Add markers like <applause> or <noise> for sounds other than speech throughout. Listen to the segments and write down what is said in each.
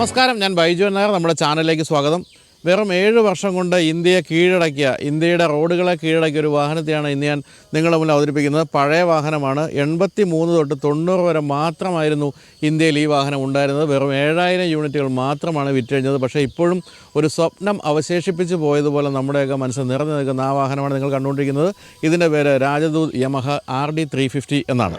നമസ്കാരം ഞാൻ ബൈജു നായർ നമ്മുടെ ചാനലിലേക്ക് സ്വാഗതം. വെറും ഏഴ് വർഷം കൊണ്ട് ഇന്ത്യയെ കീഴടക്കിയ ഇന്ത്യയുടെ റോഡുകളെ കീഴടക്കിയ ഒരു വാഹനത്തെയാണ് ഇന്ന് ഞാൻ നിങ്ങളുടെ മുന്നിൽ അവതരിപ്പിക്കുന്നത്. പഴയ വാഹനമാണ്. എൺപത്തി മൂന്ന് തൊട്ട് തൊണ്ണൂറ് വരെ മാത്രമായിരുന്നു ഇന്ത്യയിൽ ഈ വാഹനം ഉണ്ടായിരുന്നത്. വെറും ഏഴായിരം യൂണിറ്റുകൾ മാത്രമാണ് വിറ്റഴിഞ്ഞത്. പക്ഷേ ഇപ്പോഴും ഒരു സ്വപ്നം അവശേഷിപ്പിച്ച് പോയതുപോലെ നമ്മുടെയൊക്കെ മനസ്സിൽ നിറഞ്ഞു നിൽക്കുന്ന ആ വാഹനമാണ് നിങ്ങൾ കണ്ടുകൊണ്ടിരിക്കുന്നത്. ഇതിന്റെ പേര് രാജദൂത് യമഹ ആർ ഡി എന്നാണ്.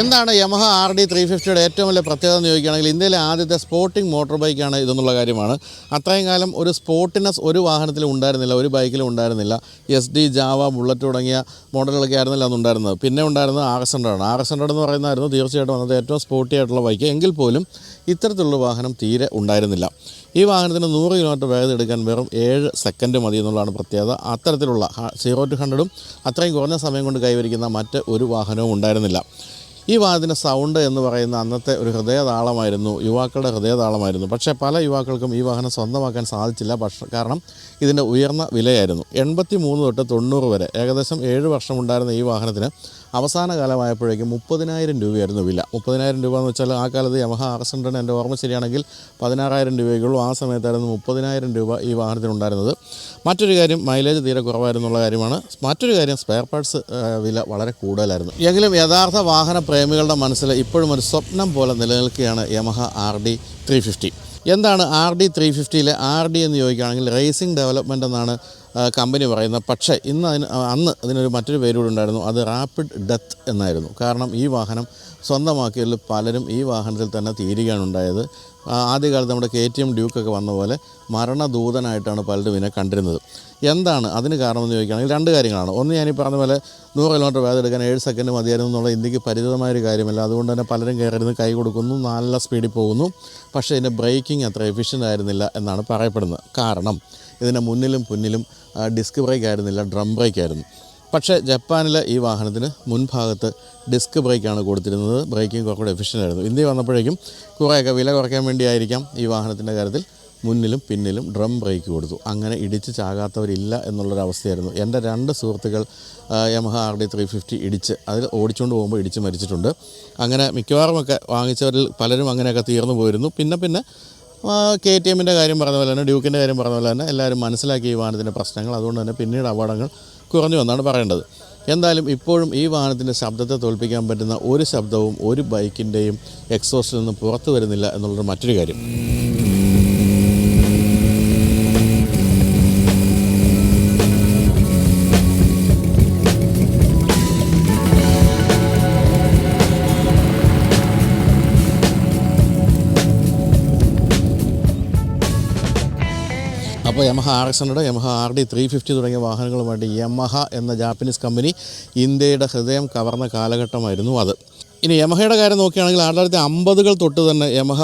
എന്താണ് യമഹ ആർ ഡി ത്രീ ഫിഫ്റ്റിയുടെ ഏറ്റവും വലിയ പ്രത്യേകത എന്ന് ചോദിക്കുകയാണെങ്കിൽ ഇന്ത്യയിലെ ആദ്യത്തെ സ്പോർട്ടിംഗ് മോട്ടോർ ബൈക്കാണ് ഇതെന്നുള്ള കാര്യമാണ്. അത്രയും കാലം ഒരു സ്പോർട്ടിനെസ് ഒരു വാഹനത്തിലും ഉണ്ടായിരുന്നില്ല ഒരു ബൈക്കിലും ഉണ്ടായിരുന്നില്ല. എസ് ഡി ജാവ ബുള്ളറ്റ് തുടങ്ങിയ മോഡലുകളൊക്കെ ആയിരുന്നില്ല അന്നുണ്ടായിരുന്നത് പിന്നെ ഉണ്ടായിരുന്നത് R S R S hundred എന്ന് പറയുന്നതായിരുന്നു തീർച്ചയായിട്ടും അന്നത്തെ ഏറ്റവും സ്പോർട്ടി ആയിട്ടുള്ള ബൈക്ക് എങ്കിൽ പോലും ഇത്തരത്തിലുള്ള വാഹനം തീരെ ഉണ്ടായിരുന്നില്ല. ഈ വാഹനത്തിന് നൂറ് കിലോമീറ്റർ വേഗത എടുക്കാൻ വെറും ഏഴ് സെക്കൻഡ് മതി എന്നുള്ളതാണ് പ്രത്യേകത. അത്തരത്തിലുള്ള സീറോ ടു ഹൺഡ്രഡും അത്രയും കുറഞ്ഞ സമയം കൊണ്ട് കൈവരിക്കുന്ന മറ്റ് ഒരു വാഹനവും ഉണ്ടായിരുന്നില്ല. ഈ വാദത്തിന്റെ സൗണ്ട് എന്ന് പറയുന്ന അന്നത്തെ ഒരു ഹൃദയതാളമായിരുന്നു യുവാക്കളുടെ ഹൃദയതാളമായിരുന്നു. പക്ഷേ പല യുവാക്കൾക്കും ഈ വാഹനം സ്വന്തമാക്കാൻ സാധിച്ചില്ല. പക്ഷേ കാരണം ഇതിന്റെ ഉയർന്ന വിലയായിരുന്നു. എൺപത്തി മൂന്ന് തൊട്ട് തൊണ്ണൂറ് വരെ ഏകദേശം ഏഴ് വർഷം ഉണ്ടായിരുന്ന ഈ വാഹനത്തിന് അവസാന കാലമായപ്പോഴേക്കും മുപ്പതിനായിരം രൂപയായിരുന്നു വില. മുപ്പതിനായിരം രൂപ എന്ന് വെച്ചാൽ ആ കാലത്ത് യമഹ ആർ എസ് ഹൺഡ്രഡ് എന്റെ ഓർമ്മ ശരിയാണെങ്കിൽ പതിനാറായിരം രൂപയ്ക്കുള്ളൂ ആ സമയത്തായിരുന്നു മുപ്പതിനായിരം രൂപ ഈ വാഹനത്തിനുണ്ടായിരുന്നത്. മറ്റൊരു കാര്യം മൈലേജ് തീരെ കുറവായിരുന്നുള്ള കാര്യമാണ്. മറ്റൊരു കാര്യം സ്പെയർ പാർട്സ് വില വളരെ കൂടുതലായിരുന്നു. എങ്കിലും യഥാർത്ഥ വാഹന പ്രേമികളുടെ മനസ്സിൽ ഇപ്പോഴും ഒരു സ്വപ്നം പോലെ നിലനിൽക്കുകയാണ് Yamaha R D three fifty. എന്താണ് ആർ ഡി ത്രീ ഫിഫ്റ്റിയിലെ ആർ ഡി എന്ന് ചോദിക്കുകയാണെങ്കിൽ റേസിംഗ് ഡെവലപ്മെന്റ് എന്നാണ് കമ്പനി പറയുന്നത് പക്ഷേ ഇന്ന് അതിന് അന്ന് അതിനൊരു മറ്റൊരു പേര് ഉണ്ടായിരുന്നു. അത് റാപ്പിഡ് ഡെത്ത് എന്നായിരുന്നു. കാരണം ഈ വാഹനം സ്വന്തമാക്കിയതിൽ പലരും ഈ വാഹനത്തിൽ തന്നെ തീരുകയാണ് ഉണ്ടായത്. ആദ്യകാലത്ത് നമ്മുടെ കെ ടി എം ഡ്യൂക്കൊക്കെ വന്ന പോലെ മരണദൂതനായിട്ടാണ് പലരും ഇതിനെ കണ്ടിരുന്നത്. എന്താണ് അതിന് കാരണമെന്ന് ചോദിക്കുകയാണെങ്കിൽ രണ്ട് കാര്യങ്ങളാണ്. ഒന്ന് ഞാൻ പറഞ്ഞ പോലെ നൂറ് കിലോമീറ്റർ വേദം എടുക്കാൻ ഏഴ് സെക്കൻഡ് മതിയായിരുന്നു എന്നുള്ള ഇന്ത്യയ്ക്ക് പരിചിതമായൊരു കാര്യമല്ല. അതുകൊണ്ട് തന്നെ പലരും കയറിയിരുന്ന് കൈ കൊടുക്കുന്നു നല്ല സ്പീഡിൽ പോകുന്നു. പക്ഷേ ഇതിന്റെ ബ്രേക്കിംഗ് അത്ര എഫിഷ്യന്റ് ആയിരുന്നില്ല എന്നാണ് പറയപ്പെടുന്നത്. കാരണം ഇതിന്റെ മുന്നിലും പിന്നിലും ഡിസ്ക് ബ്രേക്ക് ആയിരുന്നില്ല ഡ്രം ബ്രേക്ക് ആയിരുന്നു. പക്ഷേ ജപ്പാനിലെ ഈ വാഹനത്തിന് മുൻഭാഗത്ത് ഡിസ്ക് ബ്രേക്കാണ് കൊടുത്തിരുന്നത്. ബ്രേക്കിംഗ് കുറച്ചുകൂടെ എഫിഷ്യന്റ് ആയിരുന്നു. ഇന്ത്യ വന്നപ്പോഴേക്കും കുറേയൊക്കെ വില കുറയ്ക്കാൻ വേണ്ടിയായിരിക്കാം ഈ വാഹനത്തിന്റെ കാര്യത്തിൽ മുന്നിലും പിന്നിലും ഡ്രം ബ്രേക്ക് കൊടുത്തു. അങ്ങനെ ഇടിച്ച് ചാകാത്തവരില്ല എന്നുള്ളൊരവസ്ഥയായിരുന്നു എന്റെ രണ്ട് സുഹൃത്തുക്കൾ Yamaha R D three fifty ഇടിച്ച് അതിൽ ഓടിച്ചുകൊണ്ട് പോകുമ്പോൾ ഇടിച്ച് മരിച്ചിട്ടുണ്ട്. അങ്ങനെ മിക്കവാറുമൊക്കെ വാങ്ങിച്ചവരിൽ പലരും അങ്ങനെയൊക്കെ തീർന്നു പോയിരുന്നു. പിന്നെ പിന്നെ കെ ടി എമ്മിന്റെ കാര്യം പറഞ്ഞ പോലെ തന്നെ ഡ്യൂക്കിന്റെ കാര്യം പറഞ്ഞ പോലെ തന്നെ എല്ലാവരും മനസ്സിലാക്കി ഈ വാഹനത്തിന്റെ പ്രശ്നങ്ങൾ. അതുകൊണ്ട് തന്നെ പിന്നീട് അപകടങ്ങൾ കുറഞ്ഞു എന്നാണ് പറയേണ്ടത്. എന്തായാലും ഇപ്പോഴും ഈ വാഹനത്തിന്റെ ശബ്ദത്തെ തോൽപ്പിക്കാൻ പറ്റുന്ന ഒരു ശബ്ദവും ഒരു ബൈക്കിന്റെയും എക്സോസ്റ്റിൽ നിന്നും പുറത്തു വരുന്നില്ല എന്നുള്ളൊരു മറ്റൊരു കാര്യം. അപ്പോൾ Yamaha R X hundred Yamaha R D three fifty തുടങ്ങിയ വാഹനങ്ങളുമായിട്ട് യമഹ എന്ന ജാപ്പനീസ് കമ്പനി ഇന്ത്യയുടെ ഹൃദയം കവർന്ന കാലഘട്ടമായിരുന്നു അത്. ഇനി യമഹയുടെ കാര്യം നോക്കുകയാണെങ്കിൽ ആയിരത്തി തൊള്ളായിരത്തി അമ്പതുകൾ തൊട്ട് തന്നെ യമഹ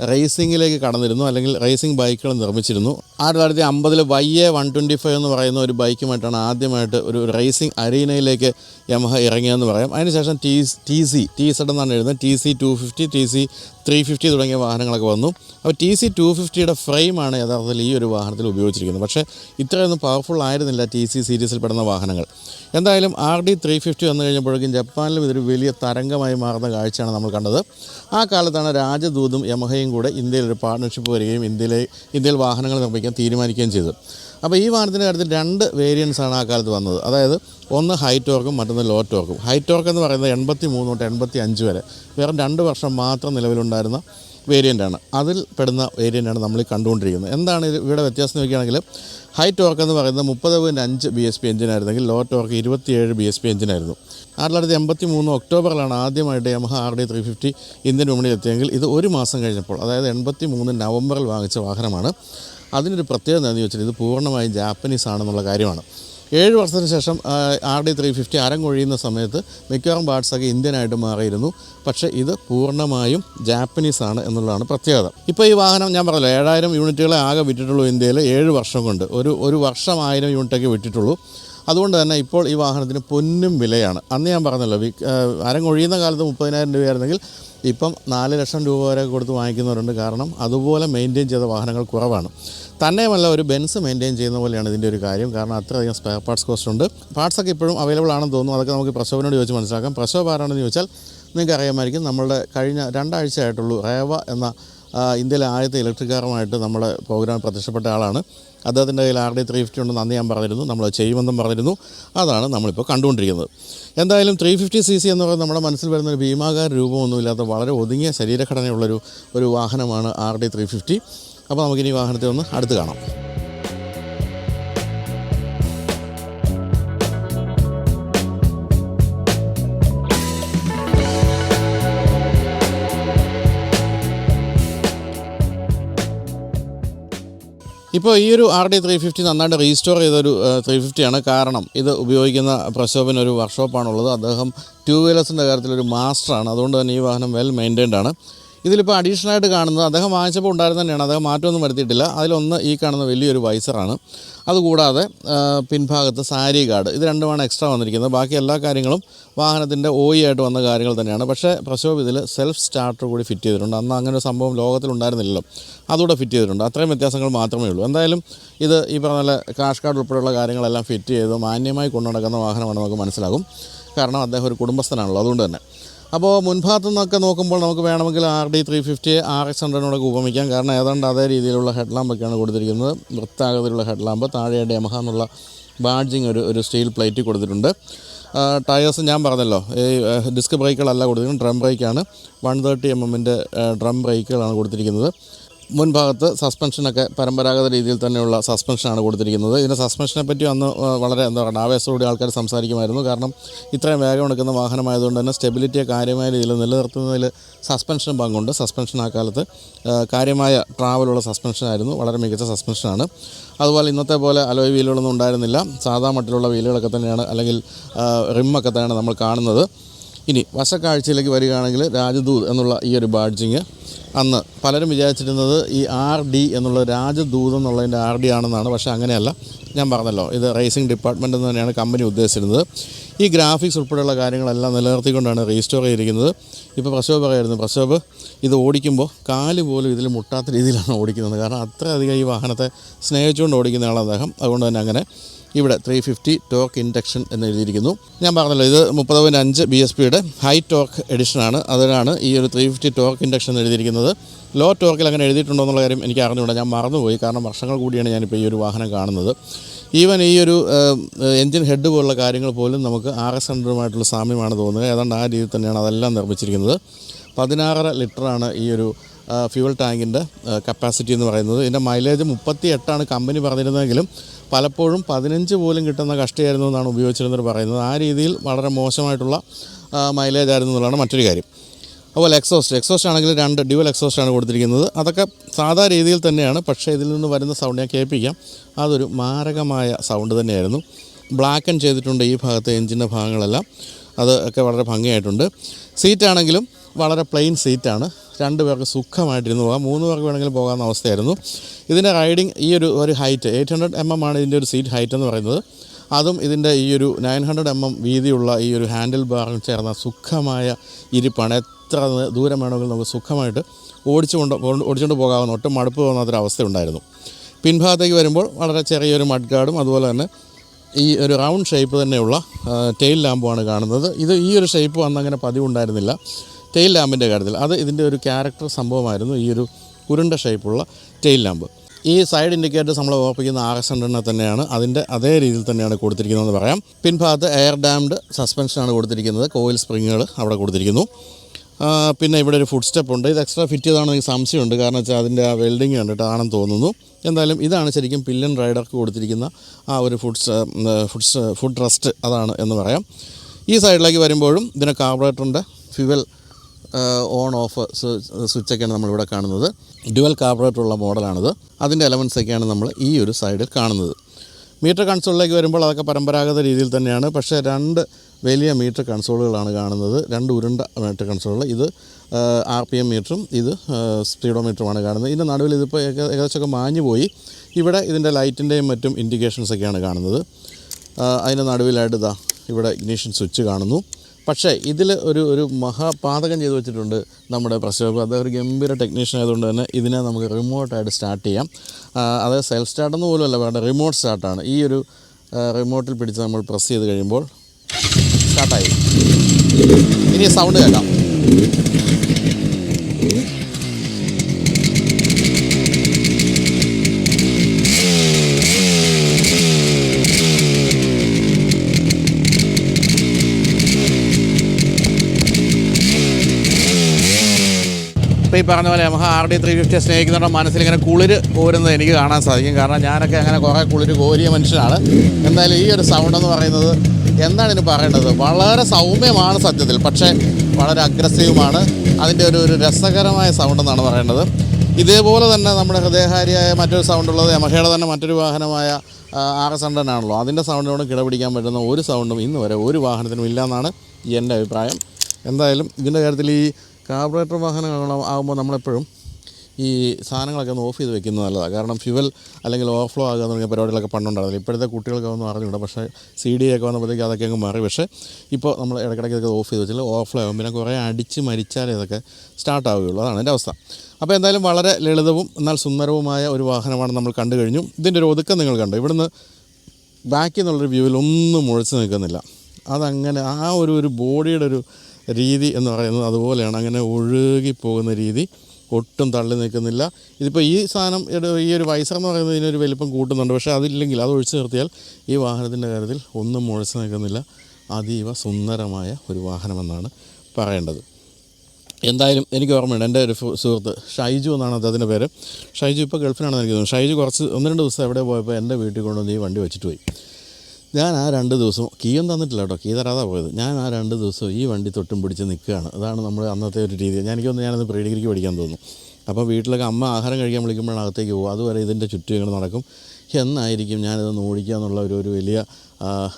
റേസിങ്ങിലേക്ക് കടന്നിരുന്നു അല്ലെങ്കിൽ റേസിംഗ് ബൈക്കുകൾ നിർമ്മിച്ചിരുന്നു. ആയിരത്തി തൊള്ളായിരത്തി അമ്പതിൽ Y A one twenty five എന്ന് പറയുന്ന ഒരു ബൈക്കുമായിട്ടാണ് ആദ്യമായിട്ട് ഒരു റേസിംഗ് അരീനയിലേക്ക് യമഹ ഇറങ്ങിയെന്ന് പറയാം. അതിനുശേഷം T T C T Z എന്നാണ് എഴുതുന്നത്. T C two fifty T C three fifty തുടങ്ങിയ വാഹനങ്ങളൊക്കെ വന്നു. അപ്പോൾ ടി സി ടു ഫിഫ്റ്റിയുടെ ഫ്രെയിമാണ് യഥാർത്ഥത്തിൽ ഈ ഒരു വാഹനത്തിൽ ഉപയോഗിച്ചിരിക്കുന്നത്. പക്ഷേ ഇത്രയൊന്നും പവർഫുൾ ആയിരുന്നില്ല ടി സി സീരീസിൽ പെടുന്ന വാഹനങ്ങൾ. എന്തായാലും ആർ ഡി ത്രീ ഫിഫ്റ്റി വന്നു കഴിഞ്ഞപ്പോഴേക്കും ജപ്പാനിലും ഇതൊരു വലിയ തരംഗമായി മാറുന്ന കാഴ്ചയാണ് നമ്മൾ കണ്ടത്. ആ കാലത്താണ് രാജദൂതും യമഹയും കൂടെ ഇന്ത്യയിൽ ഒരു പാർട്ട്ണർഷിപ്പ് വരികയും ഇന്ത്യയിലെ ഇന്ത്യയിൽ വാഹനങ്ങൾ നിർമ്മിക്കാൻ തീരുമാനിക്കുകയും ചെയ്തു. അപ്പോൾ ഈ വാഹനത്തിന്റെ കാര്യത്തിൽ രണ്ട് വേരിയൻസ് ആണ് ആ കാലത്ത് വന്നത്. അതായത് ഒന്ന് ഹൈ ടോർക്കും മറ്റൊന്ന് ലോ ടോർക്കും ഹൈ ടോർക്ക് എന്ന് പറയുന്നത് എൺപത്തി മൂന്ന് തൊട്ട് എൺപത്തി അഞ്ച് വരെ. വെറും രണ്ട് വർഷം മാത്രം നിലവിലുണ്ടായിരുന്ന വേരിയന്റാണ് അതിൽ പെടുന്ന വേരിയന്റാണ് നമ്മൾ കണ്ടുകൊണ്ടിരിക്കുന്നത്. എന്താണ് ഇവിടെ വ്യത്യാസം നോക്കുകയാണെങ്കിൽ ഹൈ ടോർക്ക് എന്ന് പറയുന്നത് മുപ്പത് പോയിന്റ് അഞ്ച് ബി എസ് പി എഞ്ചിനായിരുന്നെങ്കിൽ ലോ ടോർക്ക് ഇരുപത്തിയേഴ് ബി എസ് പി എഞ്ചിനായിരുന്നു ആയിരത്തി തൊള്ളായിരത്തി എൺപത്തി മൂന്ന് ഒക്ടോബറിലാണ് ആദ്യമായിട്ട് Yamaha R D three fifty Indian വിപണിയിൽ എത്തിയെങ്കിൽ ഇത് ഒരു മാസം കഴിഞ്ഞപ്പോൾ അതായത് എൺപത്തി മൂന്ന് നവംബറിൽ വാങ്ങിച്ച വാഹനമാണ്. അതിനൊരു പ്രത്യേകത എന്താണെന്ന് ചോദിച്ചാൽ ഇത് പൂർണമായും ജാപ്പനീസ് ആണെന്നുള്ള കാര്യമാണ്. ഏഴ് വർഷത്തിന് ശേഷം ആർ ഡി ത്രീ ഫിഫ്റ്റി അരങ്ങൊഴിയുന്ന സമയത്ത് മിക്കവാറും പാർട്സൊക്കെ ഇന്ത്യനായിട്ട് മാറിയിരുന്നു. പക്ഷേ ഇത് പൂർണമായും ജാപ്പനീസ് ആണ് എന്നുള്ളതാണ് പ്രത്യേകത. ഇപ്പോൾ ഈ വാഹനം ഞാൻ പറഞ്ഞല്ലോ ഏഴായിരം യൂണിറ്റുകളെ ആകെ വിറ്റിട്ടുള്ളൂ ഇന്ത്യയിൽ ഏഴ് വർഷം കൊണ്ട്. ഒരു ഒരു വർഷം ആയിരം യൂണിറ്റൊക്കെ വിറ്റിട്ടുള്ളൂ. അതുകൊണ്ട് തന്നെ ഇപ്പോൾ ഈ വാഹനത്തിന് പൊന്നും വിലയാണ്. അന്ന് ഞാൻ പറഞ്ഞല്ലോ അരങ്ങൊഴിയുന്ന കാലത്ത് മുപ്പതിനായിരം രൂപയായിരുന്നെങ്കിൽ ഇപ്പം നാല് ലക്ഷം രൂപ വരെ കൊടുത്ത് വാങ്ങിക്കുന്നവരുണ്ട്. കാരണം അതുപോലെ മെയിന്റെയിൻ ചെയ്ത വാഹനങ്ങൾ കുറവാണ്. തന്നെയുമല്ല ഒരു ബെൻസ് മെയിന്റെയിൻ ചെയ്യുന്ന പോലെയാണ് ഇതിന്റെ ഒരു കാര്യം. കാരണം അത്രയധികം സ്പെയർ പാർട്സ് കോസ്റ്റ് ഉണ്ട്. പാർട്സൊക്കെ ഇപ്പോഴും അവൈലബിൾ ആണെന്ന് തോന്നുന്നു. അതൊക്കെ നമുക്ക് പ്രസവനോട് ചോദിച്ച് മനസ്സിലാക്കാം. പ്രസവ ആരാണെന്ന് ചോദിച്ചാൽ നിങ്ങൾക്ക് അറിയാമായിരിക്കും നമ്മളുടെ കഴിഞ്ഞ രണ്ടാഴ്ച ആയിട്ടുള്ളൂ റേവ എന്ന ഇന്ത്യയിലെ ആദ്യത്തെ ഇലക്ട്രിക് കാറുമായിട്ട് നമ്മുടെ പ്രോഗ്രാം പ്രത്യക്ഷപ്പെട്ട ആളാണ്. അദ്ദേഹത്തിന്റെ കയ്യിൽ ആർ ഡി ത്രീ ഫിഫ്റ്റി ഉണ്ടെന്ന് അന്ന് ഞാൻ പറഞ്ഞിരുന്നു. നമ്മൾ ചെയ്യുമെന്നും പറഞ്ഞിരുന്നു. അതാണ് നമ്മളിപ്പോൾ കണ്ടുകൊണ്ടിരിക്കുന്നത്. എന്തായാലും ത്രീ ഫിഫ്റ്റി സി സി എന്ന് പറയുന്നത് നമ്മുടെ മനസ്സിൽ വരുന്ന ഒരു ഭീമാകാര രൂപമൊന്നുമില്ലാത്ത വളരെ ഒതുങ്ങിയ ശരീരഘടനയുള്ളൊരു ഒരു വാഹനമാണ് ആർ ഡി ത്രീ ഫിഫ്റ്റി അപ്പോൾ നമുക്കിനി വാഹനത്തെ ഒന്ന് അടുത്ത് കാണാം. ഇപ്പോൾ ഈ ഒരു ആർ ഡി ത്രീ ഫിഫ്റ്റി നന്നായിട്ട് റീസ്റ്റോർ ചെയ്തൊരു ത്രീ ഫിഫ്റ്റിയാണ് കാരണം ഇത് ഉപയോഗിക്കുന്ന പ്രശോഭൻ ഒരു വർക്ക്ഷോപ്പാണുള്ളത്. അദ്ദേഹം ടു വീലേഴ്സിന്റെ കാര്യത്തിലൊരു മാസ്റ്ററാണ്. അതുകൊണ്ട് തന്നെ ഈ വാഹനം വെൽ മെയിന്റൈൻഡ് ആണ്. ഇതിലിപ്പോൾ അഡീഷണൽ ആയിട്ട് കാണുന്നത് അദ്ദേഹം വാങ്ങിച്ചപ്പോൾ ഉണ്ടായിരുന്ന തന്നെയാണ്. അദ്ദേഹം മാറ്റമൊന്നും വരുത്തിയിട്ടില്ല. അതിലൊന്ന് ഈ കാണുന്ന വലിയൊരു വൈസറാണ് അതുകൂടാതെ പിൻഭാഗത്ത് സാരി ഗാർഡ് ഇത് രണ്ടുമാണ് എക്സ്ട്രാ വന്നിരിക്കുന്നത്. ബാക്കി എല്ലാ കാര്യങ്ങളും വാഹനത്തിന്റെ ഓയി ആയിട്ട് വന്ന കാര്യങ്ങൾ തന്നെയാണ്. പക്ഷേ പ്രശോഭ് ഇതിൽ സെൽഫ് സ്റ്റാർട്ടർ കൂടി ഫിറ്റ് ചെയ്തിട്ടുണ്ട്. അന്ന് അങ്ങനെ ഒരു സംഭവം ലോകത്തിലുണ്ടായിരുന്നില്ലല്ലോ അതുകൂടെ ഫിറ്റ് ചെയ്തിട്ടുണ്ട്. അത്രയും വ്യത്യാസങ്ങൾ മാത്രമേ ഉള്ളൂ. എന്തായാലും ഇത് ഈ പറഞ്ഞ കാഷ് കാർഡ് ഉൾപ്പെടെയുള്ള കാര്യങ്ങളെല്ലാം ഫിറ്റ് ചെയ്ത് മാന്യമായി കൊണ്ടു നടക്കുന്ന വാഹനമാണ് നമുക്ക് മനസ്സിലാകും. കാരണം അദ്ദേഹം ഒരു കുടുംബസ്ഥനാണല്ലോ. അതുകൊണ്ട് തന്നെ. അപ്പോൾ മുൻഭാഗത്തു നിന്നൊക്കെ നോക്കുമ്പോൾ നമുക്ക് വേണമെങ്കിൽ R D three fifty R X ഹൺഡ്രഡിനോടൊക്കെ ഉപമിക്കാം. കാരണം ഏതാണ്ട് അതേ രീതിയിലുള്ള ഹെഡ് ലാമ്പൊക്കെയാണ് കൊടുത്തിരിക്കുന്നത്. വൃത്താകൃതിയിലുള്ള ഹെഡ് ലാമ്പ് യമഹ എന്നുള്ള ബാഡ്ജിങ് ഒരു ഒരു സ്റ്റീൽ പ്ലേറ്റ് കൊടുത്തിട്ടുണ്ട്. ടയേഴ്സ് ഞാൻ പറഞ്ഞല്ലോ ഈ ഡിസ്ക് ബ്രേക്കുകളല്ല കൊടുത്തിരിക്കുന്നത് ഡ്രം ബ്രേക്കാണ്. വൺ തേർട്ടി എം എമ്മിന്റെ ഡ്രം ബ്രേക്കുകളാണ് കൊടുത്തിരിക്കുന്നത്. മുൻഭാഗത്ത് സസ്പെൻഷനൊക്കെ പരമ്പരാഗത രീതിയിൽ തന്നെയുള്ള സസ്പെൻഷനാണ് കൊടുത്തിരിക്കുന്നത്. ഇതിന്റെ സസ്പെൻഷനെ പറ്റി അന്ന് വളരെ എന്താ പറയുക ആവേശത്തോടെ ആൾക്കാർ സംസാരിക്കുമായിരുന്നു. കാരണം ഇത്രയും വേഗം എടുക്കുന്ന വാഹനമായതുകൊണ്ട് തന്നെ സ്റ്റെബിലിറ്റിയെ കാര്യമായ രീതിയിൽ നിലനിർത്തുന്നതിൽ സസ്പെൻഷൻ പങ്കുണ്ട്. സസ്പെൻഷൻ ആ കാലത്ത് കാര്യമായ ട്രാവലുള്ള സസ്പെൻഷനായിരുന്നു. വളരെ മികച്ച സസ്പെൻഷനാണ്. അതുപോലെ ഇന്നത്തെ പോലെ അലോയ് വീലുകളൊന്നും ഉണ്ടായിരുന്നില്ല. സാധാ മട്ടിലുള്ള വീലുകളൊക്കെ തന്നെയാണ് അല്ലെങ്കിൽ റിമ്മൊക്കെ തന്നെയാണ് നമ്മൾ കാണുന്നത്. ഇനി വശക്കാഴ്ചയിലേക്ക് വരികയാണെങ്കിൽ രാജദൂത് എന്നുള്ള ഈ ഒരു ബാഡ്ജിങ് അന്ന് പലരും വിചാരിച്ചിരുന്നത് ഈ ആർ ഡി എന്നുള്ള രാജദൂത് എന്നുള്ളതിന്റെ ആർ ഡി ആണെന്നാണ് പക്ഷേ അങ്ങനെയല്ല. ഞാൻ പറഞ്ഞല്ലോ ഇത് റേസിംഗ് ഡിപ്പാർട്ട്മെന്റ് എന്ന് തന്നെയാണ് കമ്പനി ഉദ്ദേശിച്ചിരുന്നത്. ഈ ഗ്രാഫിക്സ് ഉൾപ്പെടെയുള്ള കാര്യങ്ങളെല്ലാം നിലനിർത്തിക്കൊണ്ടാണ് റീസ്റ്റോർ ചെയ്തിരിക്കുന്നത്. ഇപ്പോൾ പ്രശോഭ് പറയായിരുന്നു പ്രശോഭ് ഇത് ഓടിക്കുമ്പോൾ കാൽ പോലും ഇതിൽ മുട്ടാത്ത രീതിയിലാണ് ഓടിക്കുന്നത്. കാരണം അത്രയധികം ഈ വാഹനത്തെ സ്നേഹിച്ചുകൊണ്ട് ഓടിക്കുന്ന ആളാണ് അദ്ദേഹം. അതുകൊണ്ട് തന്നെ അങ്ങനെ ഇവിടെ ത്രീ ഫിഫ്റ്റി ടോക്ക് ഇൻഡക്ഷൻ എന്ന് എഴുതിയിരിക്കുന്നു. ഞാൻ പറഞ്ഞല്ലോ ഇത് മുപ്പത് പോയിന്റ് അഞ്ച് ബി എസ് പിയുടെ ഹൈ ടോക്ക് എഡിഷനാണ് അതിനാണ് ഈ ഒരു ത്രീ ഫിഫ്റ്റി ടോക്ക് ഇൻഡക്ഷൻ എഴുതിയിരിക്കുന്നത്. ലോ ടോക്കിൽ അങ്ങനെ എഴുതിയിട്ടുണ്ടോ എന്നുള്ള കാര്യം എനിക്ക് അറിഞ്ഞുകൂടാ. ഞാൻ മറന്നുപോയി. കാരണം വർഷങ്ങൾ കൂടിയാണ് ഞാനിപ്പോൾ ഈ ഒരു വാഹനം കാണുന്നത്. ഈവൻ ഈ ഒരു എൻജിൻ ഹെഡ് പോലുള്ള കാര്യങ്ങൾ പോലും നമുക്ക് ആർ എസ് ഹൺഡ്രഡുമായിട്ടുള്ള സാമ്യമാണ് തോന്നുന്നത്. ഏതാണ്ട് ആ രീതിയിൽ തന്നെയാണ് അതെല്ലാം നിർമ്മിച്ചിരിക്കുന്നത്. പതിനാറര ലിറ്ററാണ് ഈ ഒരു ഫ്യൂവൽ ടാങ്കിന്റെ കപ്പാസിറ്റി എന്ന് പറയുന്നത്. ഇതിന്റെ മൈലേജ് മുപ്പത്തി എട്ടാണ് കമ്പനി പറഞ്ഞിരുന്നതെങ്കിലും പലപ്പോഴും പതിനഞ്ച് പോലും കിട്ടുന്ന കഷ്ടിയായിരുന്നു എന്നാണ് ഉപയോഗിച്ചിരുന്നവർ പറയുന്നത്. ആ രീതിയിൽ വളരെ മോശമായിട്ടുള്ള മൈലേജ് ആയിരുന്നു എന്നുള്ളതാണ് മറ്റൊരു കാര്യം. അതുപോലെ എക്സോസ്റ്റ് എക്സോസ്റ്റ് ആണെങ്കിൽ രണ്ട് ഡ്യുവൽ എക്സോസ്റ്റ് ആണ് കൊടുത്തിരിക്കുന്നത്. അതൊക്കെ സാധാ രീതിയിൽ തന്നെയാണ്. പക്ഷേ ഇതിൽ നിന്ന് വരുന്ന സൗണ്ട് ഞാൻ കേൾപ്പിക്കാം. അതൊരു മാരകമായ സൗണ്ട് തന്നെയായിരുന്നു. ബ്ലാക്കൻ ചെയ്തിട്ടുണ്ട് ഈ ഭാഗത്തെ എഞ്ചിന്റെ ഭാഗങ്ങളെല്ലാം. അത് ഒക്കെ വളരെ ഭംഗിയായിട്ടുണ്ട്. സീറ്റാണെങ്കിലും വളരെ പ്ലെയിൻ സീറ്റാണ് രണ്ട് പേർക്ക് സുഖമായിട്ടിരുന്ന് പോകാം. മൂന്ന് പേർക്ക് വേണമെങ്കിലും പോകാവുന്ന അവസ്ഥയായിരുന്നു. ഇതിന്റെ റൈഡിങ് ഈ ഒരു ഒരു height eight hundred M M ആണ് ഇതിന്റെ ഒരു സീറ്റ് ഹൈറ്റ് എന്ന് പറയുന്നത്. അതും ഇതിന്റെ ഈ ഒരു നയൻ ഹൺഡ്രഡ് എം എം വീതിയുള്ള ഈ ഒരു ഹാൻഡിൽ ബാറും ചേർന്ന സുഖമായ ഇരിപ്പാണ്. എത്ര ദൂരം വേണമെങ്കിലും നമുക്ക് സുഖമായിട്ട് ഓടിച്ചു കൊണ്ട് കൊണ്ട് ഓടിച്ചുകൊണ്ട് പോകാവുന്ന ഒട്ടും മടുപ്പ് തോന്നാത്തൊരവസ്ഥ ഉണ്ടായിരുന്നു പിൻഭാഗത്തേക്ക് വരുമ്പോൾ വളരെ ചെറിയൊരു മഡ് ഗാർഡും അതുപോലെ തന്നെ ഈ ഒരു റൗണ്ട് ഷേപ്പ് തന്നെയുള്ള ടെയിൽ ലാമ്പുമാണ് കാണുന്നത്. ഇത് ഈ ഒരു ഷേപ്പ് അന്ന് അങ്ങനെ പതിവുണ്ടായിരുന്നില്ല. ടെയിൽ ലാമ്പിന്റെ കാര്യത്തിൽ. അത് ഇതിന്റെ ഒരു ക്യാരക്ടർ സംഭവമായിരുന്നു ഈ ഒരു ഉരുണ്ട ഷേപ്പുള്ള ടെയിൽ ലാമ്പ് ഈ സൈഡ് ഇൻഡിക്കേറ്റർ നമ്മൾ ഓർപ്പിക്കുന്ന ഹൺഡ്രഡിനെ തന്നെയാണ്. അതിന്റെ അതേ രീതിയിൽ തന്നെയാണ് കൊടുത്തിരിക്കുന്നതെന്ന് പറയാം. പിൻഭാഗത്ത് എയർ ഡാംഡ് സസ്പെൻഷനാണ് കൊടുത്തിരിക്കുന്നത്. കോയിൽ സ്പ്രിങ്ങുകൾ അവിടെ കൊടുത്തിരിക്കുന്നു. പിന്നെ ഇവിടെ ഒരു ഫുഡ് സ്റ്റെപ്പ് ഉണ്ട്. ഇത് എക്സ്ട്രാ ഫിറ്റ് ചെയ്താണെന്ന് സംശയമുണ്ട്. കാരണം വെച്ചാൽ അതിന്റെ ആ വെൽഡിങ് കണ്ടിട്ടാണെന്ന് തോന്നുന്നു. എന്തായാലും ഇതാണ് ശരിക്കും പില്ലൻ റൈഡർക്ക് കൊടുത്തിരിക്കുന്ന ആ ഒരു ഫുഡ് ഫുഡ് ഫുഡ് റെസ്റ്റ് അതാണ് എന്ന് പറയാം. ഈ സൈഡിലേക്ക് വരുമ്പോഴും ഇതിന് കാർബറേറ്ററിന്റെ ഫ്യുവൽ ഓൺ ഓഫ് സ്വിച്ചൊക്കെയാണ് നമ്മളിവിടെ കാണുന്നത്. ഡ്യുവൽ കാർബറേറ്റർ ഉള്ള മോഡലാണിത്. അതിന്റെ എലമെൻസൊക്കെയാണ് നമ്മൾ ഈ ഒരു സൈഡിൽ കാണുന്നത്. മീറ്റർ കൺസോളിലേക്ക് വരുമ്പോൾ അതൊക്കെ പരമ്പരാഗത രീതിയിൽ തന്നെയാണ്. പക്ഷേ രണ്ട് വലിയ മീറ്റർ കൺസോളുകളാണ് കാണുന്നത്. രണ്ട് ഉരുണ്ട മീറ്റർ കൺസോളുകൾ ഇത് ആർ പി എം മീറ്ററും ഇത് സ്പീഡോമീറ്ററുമാണ് കാണുന്നത്. ഇതിന്റെ നടുവിൽ ഇതിപ്പോൾ ഏക- ഏകദേശമൊക്കെ മാഞ്ഞു പോയി. ഇവിടെ ഇതിന്റെ ലൈറ്റിന്റെയും മറ്റും ഇൻഡിക്കേഷൻസൊക്കെയാണ് കാണുന്നത്. അതിന്റെ നടുവിലായിട്ട് ഇതാ ഇവിടെ ഇഗ്നീഷൻ സ്വിച്ച് കാണുന്നു. പക്ഷേ ഇതിൽ ഒരു ഒരു മഹാപാതകം ചെയ്തു വെച്ചിട്ടുണ്ട് നമ്മുടെ പ്രശ്നം അദ്ദേഹം ഒരു ഗംഭീര ടെക്നീഷ്യൻ ആയതുകൊണ്ട് തന്നെ ഇതിനെ നമുക്ക് റിമോട്ടായിട്ട് സ്റ്റാർട്ട് ചെയ്യാം. അതായത് അത് സെൽഫ് സ്റ്റാർട്ടെന്ന് പോലും അല്ല വേണ്ട റിമോട്ട് സ്റ്റാർട്ടാണ് ഈ ഒരു റിമോട്ടിൽ പിടിച്ച് നമ്മൾ പ്രസ് ചെയ്ത് കഴിയുമ്പോൾ സ്റ്റാർട്ടായി ഇനി സൗണ്ട് കേൾക്കാം. ഇപ്പോൾ ഈ പറഞ്ഞ പോലെ Yamaha R D three fifty സ്നേഹിക്കുന്നവരുടെ മനസ്സിൽ ഇങ്ങനെ കുളിര് കോരുന്നത് എനിക്ക് കാണാൻ സാധിക്കും. കാരണം ഞാനൊക്കെ അങ്ങനെ കുറേ കുളിര് കോരിയ മനുഷ്യനാണ്. എന്തായാലും ഈ ഒരു സൗണ്ട് എന്ന് പറയുന്നത് എന്താണ് ഇതിന് പറയേണ്ടത്? വളരെ സൗമ്യമാണ് സത്യത്തിൽ. പക്ഷേ വളരെ അഗ്രസീവുമാണ് അതിന്റെ ഒരു ഒരു രസകരമായ സൗണ്ട് എന്നാണ് പറയേണ്ടത്. ഇതേപോലെ തന്നെ നമ്മുടെ ഹൃദയഹാരിയായ മറ്റൊരു സൗണ്ട് ഉള്ളത് യമഹയുടെ തന്നെ മറ്റൊരു വാഹനമായ ആർ എസ് ഹൺഡ്രഡ് ആണല്ലോ. അതിന്റെ സൗണ്ടിനോട് കിടപിടിക്കാൻ പറ്റുന്ന ഒരു സൗണ്ടും ഇന്ന് വരെ ഒരു വാഹനത്തിനും ഇല്ല എന്നാണ് എന്റെ അഭിപ്രായം. എന്തായാലും ഇതിന്റെ കാര്യത്തിൽ ഈ കാർബറേറ്റർ വാഹനങ്ങൾ ആകുമ്പോൾ നമ്മളെപ്പോഴും ഈ സാധനങ്ങളൊക്കെ ഒന്ന് ഓഫ് ചെയ്ത് വെക്കുന്നത് നല്ലതാണ്. കാരണം ഫ്യുവൽ അല്ലെങ്കിൽ ഓവർഫ്ലോ ആകുക തുടങ്ങിയ പരിപാടികളൊക്കെ പണ്ടുണ്ടായിരുന്നില്ല. ഇപ്പോഴത്തെ കുട്ടികൾക്ക് ഒന്നും പക്ഷേ സി ഡി ഒക്കെ വന്നപ്പോഴത്തേക്ക് അതൊക്കെ അങ്ങ് മാറി. പക്ഷേ ഇപ്പോൾ നമ്മൾ ഇടയ്ക്കിടയ്ക്ക് ഇതൊക്കെ ഓഫ് ചെയ്ത് വെച്ചാൽ ഓവർഫ്ലോ ആകും. പിന്നെ കുറേ അടിച്ച് മരിച്ചാലേ ഇതൊക്കെ സ്റ്റാർട്ട് ആവുകയുള്ളൂ. അതാണ് എന്റെ അവസ്ഥ. അപ്പോൾ എന്തായാലും വളരെ ലളിതവും എന്നാൽ സുന്ദരവുമായ ഒരു വാഹനമാണ് നമ്മൾ കണ്ടു കഴിഞ്ഞു. ഇതിന്റെ ഒരു ഒതുക്കം നിങ്ങൾ കണ്ടു. ഇവിടുന്ന് ബാക്കിൽ നിന്നുള്ളൊരു വ്യൂവിൽ ഒന്നും മുഴച്ച് നിൽക്കുന്നില്ല. അതങ്ങനെ ആ ഒരു ഒരു ബോഡിയുടെ ഒരു രീതി എന്ന് പറയുന്നത് അതുപോലെയാണ്. അങ്ങനെ ഒഴുകി പോകുന്ന രീതി ഒട്ടും തള്ളി നിൽക്കുന്നില്ല. ഇതിപ്പോൾ ഈ സാധനം ഈ ഒരു വൈസർ എന്ന് പറയുന്നത് ഇതിനൊരു വലിപ്പം കൂട്ടുന്നുണ്ട്. പക്ഷേ അതില്ലെങ്കിൽ അത് ഒഴിച്ചു നിർത്തിയാൽ ഈ വാഹനത്തിന്റെ കാര്യത്തിൽ ഒന്നും മുഴച്ചു നിൽക്കുന്നില്ല. അതീവ സുന്ദരമായ ഒരു വാഹനമെന്നാണ് പറയേണ്ടത്. എന്തായാലും എനിക്ക് ഓർമ്മയുണ്ട് എന്റെ ഒരു സുഹൃത്ത് ഷൈജു എന്നാണ് അദ്ദേഹത്തിന്റെ പേര്. ഷൈജു ഇപ്പോൾ ഗൾഫിലാണെന്ന് എനിക്ക് തോന്നുന്നു. ഷൈജു കുറച്ച് ഒന്ന് രണ്ട് ദിവസം എവിടെ പോയപ്പോൾ എന്റെ വീട്ടിൽ കൊണ്ടുവന്ന് ഈ വണ്ടി വെച്ചിട്ട് പോയി. ഞാൻ ആ രണ്ട് ദിവസം കീയും തന്നിട്ടില്ല കേട്ടോ. കീ തരാതെ പോയത്. ഞാൻ ആ രണ്ട് ദിവസം ഈ വണ്ടി തൊട്ടും പിടിച്ച് നിൽക്കുകയാണ്. അതാണ് നമ്മൾ അന്നത്തെ ഒരു രീതി. ഞാൻ എനിക്കൊന്ന് ഞാനത് പ്രീ ഡിഗ്രിക്ക് പഠിക്കാൻ തോന്നുന്നു. അപ്പോൾ വീട്ടിലൊക്കെ അമ്മ ആഹാരം കഴിക്കാൻ വിളിക്കുമ്പോഴാണ് അകത്തേക്ക് പോകും അതുവരെ ഇതിന്റെ ചുറ്റും ഇങ്ങനെ നടക്കും. എന്നായിരിക്കും ഞാനിതൊന്ന് ഓടിക്കുക എന്നുള്ള ഒരു ഒരു വലിയ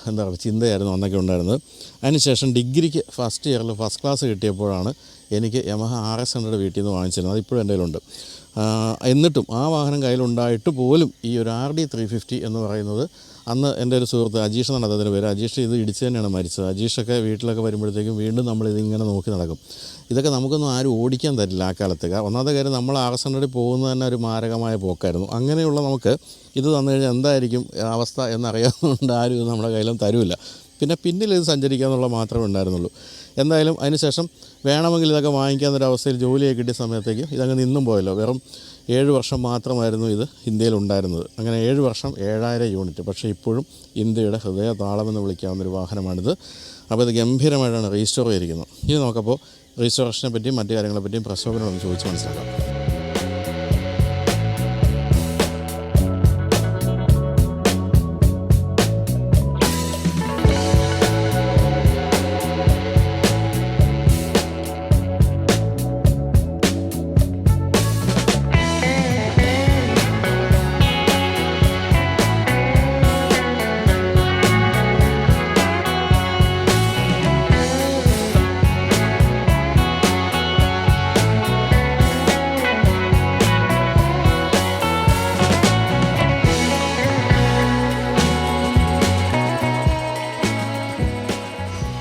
എന്താ പറയുക ചിന്തയായിരുന്നു അന്നൊക്കെ ഉണ്ടായിരുന്നത്. അതിനുശേഷം ഡിഗ്രിക്ക് ഫസ്റ്റ് ഇയറിൽ ഫസ്റ്റ് ക്ലാസ് കിട്ടിയപ്പോഴാണ് എനിക്ക് യമഹ ആർ എസ് ഹൺഡ്രഡ് വീട്ടിൽ നിന്ന് വാങ്ങിച്ചിരുന്നത്. അതിപ്പോഴും എന്റെ കയ്യിലുണ്ട്. എന്നിട്ടും ആ വാഹനം കയ്യിലുണ്ടായിട്ട് പോലും ഈ ഒരു ആർ ഡി ത്രീ ഫിഫ്റ്റി എന്ന് പറയുന്നത് അന്ന് എന്റെ ഒരു സുഹൃത്ത് അജീഷ് എന്നാണ് അദ്ദേഹത്തിന്റെ പേര്. അജീഷ് ഇത് ഇടിച്ച് തന്നെയാണ് മരിച്ചത്. അജീഷൊക്കെ വീട്ടിലൊക്കെ വരുമ്പോഴത്തേക്കും വീണ്ടും നമ്മൾ ഇതിങ്ങനെ നോക്കി നടക്കും. ഇതൊക്കെ നമുക്കൊന്നും ആരും ഓടിക്കാൻ തരില്ല ആ കാലത്ത്. ഒന്നാമത്തെ കാര്യം നമ്മൾ ആകസ്മണ്ടി പോകുന്നത് തന്നെ ഒരു മാരകമായ പോക്കായിരുന്നു. അങ്ങനെയുള്ള നമുക്ക് ഇത് തന്നു കഴിഞ്ഞാൽ എന്തായിരിക്കും അവസ്ഥ എന്നറിയാവുന്നതുകൊണ്ട് ആരും ഇത് നമ്മുടെ കയ്യിലും തരുമില്ല പിന്നെ പിന്നിൽ ഇത് സഞ്ചരിക്കുക എന്നുള്ള മാത്രമേ ഉണ്ടായിരുന്നുള്ളൂ. എന്തായാലും അതിനുശേഷം വേണമെങ്കിൽ ഇതൊക്കെ വാങ്ങിക്കാവുന്നൊരവസ്ഥയിൽ ജോലിയൊക്കെ കിട്ടിയ സമയത്തേക്ക് ഇതങ്ങ് നിന്നും പോയല്ലോ. വെറും ഏഴ് വർഷം മാത്രമായിരുന്നു ഇത് ഇന്ത്യയിൽ ഉണ്ടായിരുന്നത് അങ്ങനെ ഏഴ് വർഷം ഏഴായിരം യൂണിറ്റ്. പക്ഷേ ഇപ്പോഴും ഇന്ത്യയുടെ ഹൃദയ താളമെന്ന് വിളിക്കാവുന്ന ഒരു വാഹനമാണിത്. അപ്പോൾ ഇത് ഗംഭീരമായിട്ടാണ് റീസ്റ്റോർ ചെയ്തിരിക്കുന്നത്. ഇനി നോക്കപ്പോൾ റീസ്റ്റോറേഷനെ പറ്റിയും മറ്റു കാര്യങ്ങളെ പറ്റിയും പ്രസവനോടൊന്ന് ചോദിച്ച് മനസ്സിലാക്കാം.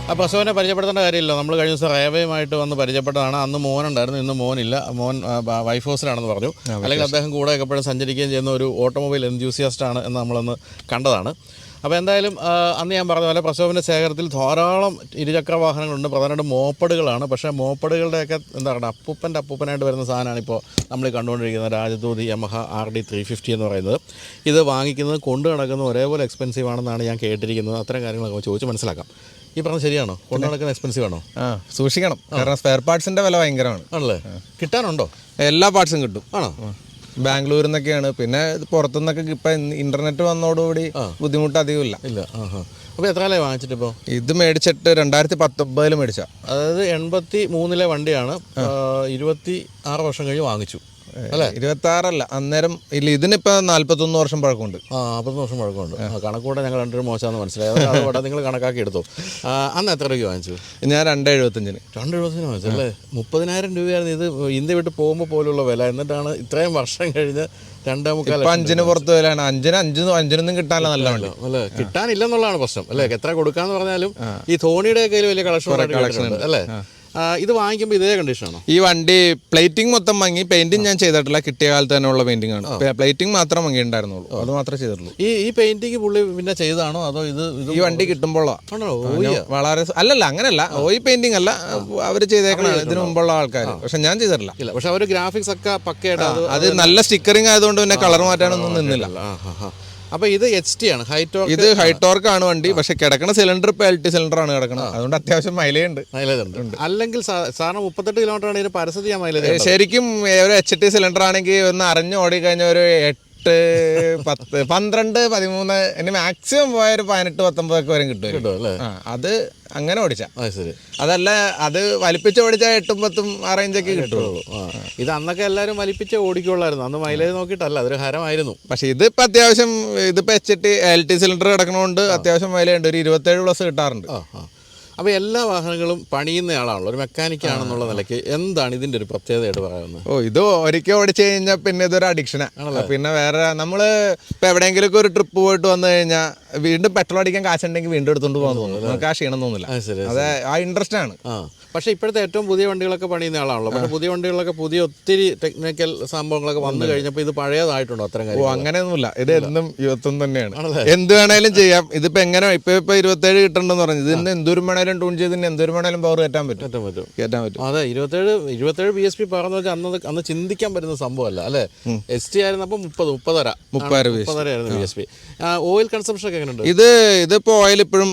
ആ പ്രസവനെ പരിചയപ്പെടുത്തേണ്ട കാര്യമില്ല. നമ്മൾ കഴിഞ്ഞ ദിവസം റേവയുമായിട്ട് വന്ന് പരിചയപ്പെട്ടതാണ്. അന്ന് മോനുണ്ടായിരുന്നു ഇന്ന് മോനില്ല. മോൻ ഇല്ല മോൻ വൈഫ് ഹൗസിലാണെന്ന് പറഞ്ഞു. അല്ലെങ്കിൽ അദ്ദേഹം കൂടെ എപ്പോഴും സഞ്ചരിക്കുകയും ചെയ്യുന്ന ഒരു ഓട്ടോമൊബൈൽ എൻത്യൂസിയാസ്റ്റ് ആണ് എന്ന് നമ്മളന്ന് കണ്ടതാണ്. അപ്പോൾ എന്തായാലും അന്ന് ഞാൻ പറഞ്ഞ പോലെ പ്രസവന്റെ ശേഖരത്തിൽ ധാരാളം ഇരുചക്ര വാഹനങ്ങളുണ്ട് പ്രധാനമായിട്ടും മോപ്പടുകളാണ് പക്ഷേ മോപ്പടുകളുടെയൊക്കെ എന്താ പറയുക അപ്പൂപ്പന്റെ അപ്പൂപ്പനായിട്ട് വരുന്ന സാധനമാണ് ഇപ്പോൾ നമ്മൾ കണ്ടുകൊണ്ടിരിക്കുന്നത്. കണ്ടുകൊണ്ടിരിക്കുന്ന രാജദൂതി Yamaha R D three fifty എന്ന് പറയുന്നത്. ഇത് വാങ്ങിക്കുന്നത് കൊണ്ടു നടക്കുന്നത് ഒരേപോലെ എക്സ്പെൻസീവ് ആണെന്നാണ് ഞാൻ കേട്ടിരിക്കുന്നത്. അത്തരം കാര്യങ്ങളൊക്കെ ചോദിച്ച് മനസ്സിലാക്കാം. ഈ പറഞ്ഞ ശരിയാണോ? കൊണ്ടു നടക്കുന്ന എക്സ്പെൻസീവ് ആണോ? ആ സൂക്ഷിക്കണം. കാരണം സ്പെയർ പാർട്സിന്റെ വില ഭയങ്കരമാണ്. ആണല്ലേ? കിട്ടാനുണ്ടോ? എല്ലാ പാർട്സും കിട്ടും. ആണോ? ബാംഗ്ലൂരിൽ നിന്നൊക്കെയാണ്. പിന്നെ പുറത്തുനിന്നൊക്കെ ഇപ്പൊ ഇന്റർനെറ്റ് വന്നതോടുകൂടി ബുദ്ധിമുട്ട് അധികമില്ല. ഇല്ല. ഇല്ല അപ്പൊ അപ്പോൾ എത്ര കാലമായി വാങ്ങിച്ചിട്ട് ഇപ്പോൾ ഇത് മേടിച്ചിട്ട് രണ്ടായിരത്തി പത്തൊമ്പതിൽ മേടിച്ച. അതായത് എൺപത്തി മൂന്നിലെ വണ്ടിയാണ് ഇരുപത്തി ആറ് വർഷം കഴിഞ്ഞ് വാങ്ങിച്ചു. ഇരുപത്തി ആറല്ല അന്നേരം ഇല്ല ഇതിനിപ്പോ നാല്പത്തൊന്ന് വർഷം പഴക്കമുണ്ട്. ആ അമ്പത് വർഷം പഴക്കമുണ്ട്. കണക്കൂടെ ഞങ്ങൾ രണ്ടൊരു മോശമാണെന്ന് മനസ്സിലായത് അതുകൊണ്ട് നിങ്ങൾ കണക്കാക്കി എടുത്തു. അന്ന് എത്ര രൂപ വാങ്ങിച്ചു? ഞാൻ രണ്ട് എഴുപത്തഞ്ചിന് രണ്ട് എഴുപത്തഞ്ചിന് വാങ്ങിച്ചു അല്ലേ? മുപ്പതിനായിരം രൂപയായിരുന്നു ഇത് ഇന്ത്യ വിട്ട് പോകുമ്പോൾ പോലുള്ള വില. എന്നിട്ടാണ് ഇത്രയും വർഷം കഴിഞ്ഞ് രണ്ടേ മുക്കാൽ അഞ്ചിന് പുറത്ത് വിലയാണ്. അഞ്ചിന് അഞ്ചിന് അഞ്ചിനൊന്നും കിട്ടാനല്ല നല്ല വണ്ടി. അല്ലേ? കിട്ടാനില്ലെന്നുള്ളതാണ് പ്രശ്നം അല്ലേ? എത്ര കൊടുക്കാന്ന് പറഞ്ഞാലും ഈ ധോണിയുടെ കയ്യിൽ വലിയ കളക്ഷൻ ഉണ്ട്. അല്ലേ? ഇത് വാങ്ങിക്കുമ്പോൾ ഇതേ കണ്ടീഷനാണോ ഈ വണ്ടി പ്ലേറ്റിംഗ് മൊത്തം വാങ്ങി പെയിന്റിംഗ് ഞാൻ ചെയ്തിട്ടില്ല. കിട്ടിയ കാലത്ത് തന്നെ ഉള്ള പെയിന്റിംഗ് ആണ്. പ്ലേറ്റിംഗ് മാത്രം വാങ്ങി ഉണ്ടായിരുന്നുള്ളൂ അത് മാത്രമേ ചെയ്തിട്ടുള്ളൂ. ഈ ഈ പെയിന്റിങ് പുള്ളി പിന്നെ ചെയ്താണോ അതോ ഇത് ഈ വണ്ടി കിട്ടുമ്പോഴോ? വളരെ അല്ലല്ല അങ്ങനല്ല. ഓയി പെയിന്റിംഗ് അല്ല അവർ ചെയ്തേക്കണ ഇതിനു മുമ്പുള്ള ആൾക്കാർ പക്ഷെ ഞാൻ ചെയ്തിട്ടില്ല. ഇല്ല പക്ഷെ അവർ ഗ്രാഫിക്സ് ഒക്കെ പക്കയായിട്ട് അത് നല്ല സ്റ്റിക്കറിങ് ആയതുകൊണ്ട് പിന്നെ കളർ മാറ്റാനൊന്നും നിന്നില്ല. അപ്പൊ ഇത് എച്ച് ടി ആണ്. ഹൈറ്റ് ഇത് ഹൈടോർക്ക് ആണ്. വണ്ടി. പക്ഷെ കിടക്കുന്ന സിലിണ്ടർ ഇപ്പൊ എൽ ടി സിലിണ്ടർ ആണ് കിടക്കുന്നത് അതുകൊണ്ട് അത്യാവശ്യം മൈലേജ് ഉണ്ട്. മൈലേജ് ഉണ്ട്. അല്ലെങ്കിൽ സാറിന് മുപ്പത്തെട്ട് കിലോമീറ്റർ ആണ് ഇതിന് പരസ്യത്തിൽ മൈലേജ് ശരിക്കും ഒരു എച്ച് ടി സിലിണ്ടർ ആണെങ്കിൽ ഒന്ന് അറിഞ്ഞു ഓടി കഴിഞ്ഞ ഒരു എട്ട് പത്ത് പന്ത്രണ്ട് പതിമൂന്ന് എന്നെ മാക്സിമം പോയ ഒരു പതിനെട്ട് പത്തൊമ്പതൊക്കെ വരെ കിട്ടും അല്ലേ? ആ അത് അങ്ങനെ ഓടിച്ച. അത് അതല്ല അത് വലിപ്പിച്ച് ഓടിച്ചാൽ എട്ടും പത്തും ആ റേഞ്ചൊക്കെ കിട്ടുള്ളൂ. ഇത് അന്നൊക്കെ എല്ലാവരും വലിപ്പിച്ച് ഓടിക്കുള്ളായിരുന്നു. അന്ന് മൈലേജ് നോക്കിയിട്ടല്ല അതൊരു ഹരമായിരുന്നു. പക്ഷെ ഇതിപ്പോ അത്യാവശ്യം ഇതിപ്പോ H T L T cylinder കിടക്കണോണ്ട് അത്യാവശ്യം മൈലേജ് ഉണ്ട്. ഒരു ഇരുപത്തേഴ് പ്ലസ് കിട്ടാറുണ്ട്. അപ്പോൾ എല്ലാ വാഹനങ്ങളും പണിയുന്ന ആളാണല്ലോ ഒരു മെക്കാനിക് ആണെന്നുള്ള നിലയ്ക്ക് എന്താണ് ഇതിന്റെ ഒരു പ്രത്യേകതയായിട്ട് പറയുന്നത്? ഓ ഇത് ഒരിക്കൽ ഓടിച്ചു കഴിഞ്ഞാൽ പിന്നെ ഇതൊരു അഡിക്ഷനാ പിന്നെ വേറെ നമ്മൾ ഇപ്പൊ എവിടെയെങ്കിലും ഒരു ട്രിപ്പ് പോയിട്ട് വന്നു കഴിഞ്ഞാൽ വീണ്ടും പെട്രോൾ അടിക്കാൻ കാശുണ്ടെങ്കിൽ വീണ്ടും എടുത്തോണ്ട് പോകാൻ തോന്നുന്നു നമുക്ക് ആ ക്ഷീണം തോന്നില്ല. അത് അതെ ആ ഇൻട്രസ്റ്റ് ആണ്. ആ. പക്ഷേ ഇപ്പോഴത്തെ ഏറ്റവും പുതിയ വണ്ടികളൊക്കെ പണിയുന്ന ആളാണല്ലോ. പക്ഷേ പുതിയ വണ്ടികളൊക്കെ പുതിയ ഒത്തിരി ടെക്നിക്കൽ സംഭവങ്ങളൊക്കെ വന്നു കഴിഞ്ഞപ്പോൾ ഇത് പഴയതായിട്ടുണ്ടോ അത്തരം ഓ കാര്യം അങ്ങനെയൊന്നുമില്ല. ഇത് എന്നും യുവത്വം തന്നെയാണ്. എന്ത് വേണേലും ചെയ്യാം. ഇതിപ്പോൾ എങ്ങനെ ഇപ്പോൾ ഇപ്പോൾ ഇരുപത്തേഴ് കിട്ടണ്ടെന്ന് പറഞ്ഞു. ഇതിന് എന്തോരം വേണേലും ട്യൂൺ ചെയ്ത് എന്തോരം വേണേലും പവർ കയറ്റാൻ പറ്റും. കയറ്റാൻ പറ്റും. കയറ്റാൻ പറ്റും. അതെ ഇരുപത്തേഴ് ഇരുപത്തേഴ് ബി എസ് പി പറഞ്ഞു വെച്ചാൽ അന്ന് അന്ന് ചിന്തിക്കാൻ പറ്റുന്ന സംഭവമല്ല അല്ലേ? എസ് ടി ആയിരുന്നപ്പോൾ മുപ്പത് മുപ്പതര. മുപ്പതര മുപ്പതരായിരുന്നു B S P oil consumption ഒക്കെ എങ്ങനെയുണ്ട്? ഇത് ഇതിപ്പോൾ ഓയിൽ ഇപ്പോഴും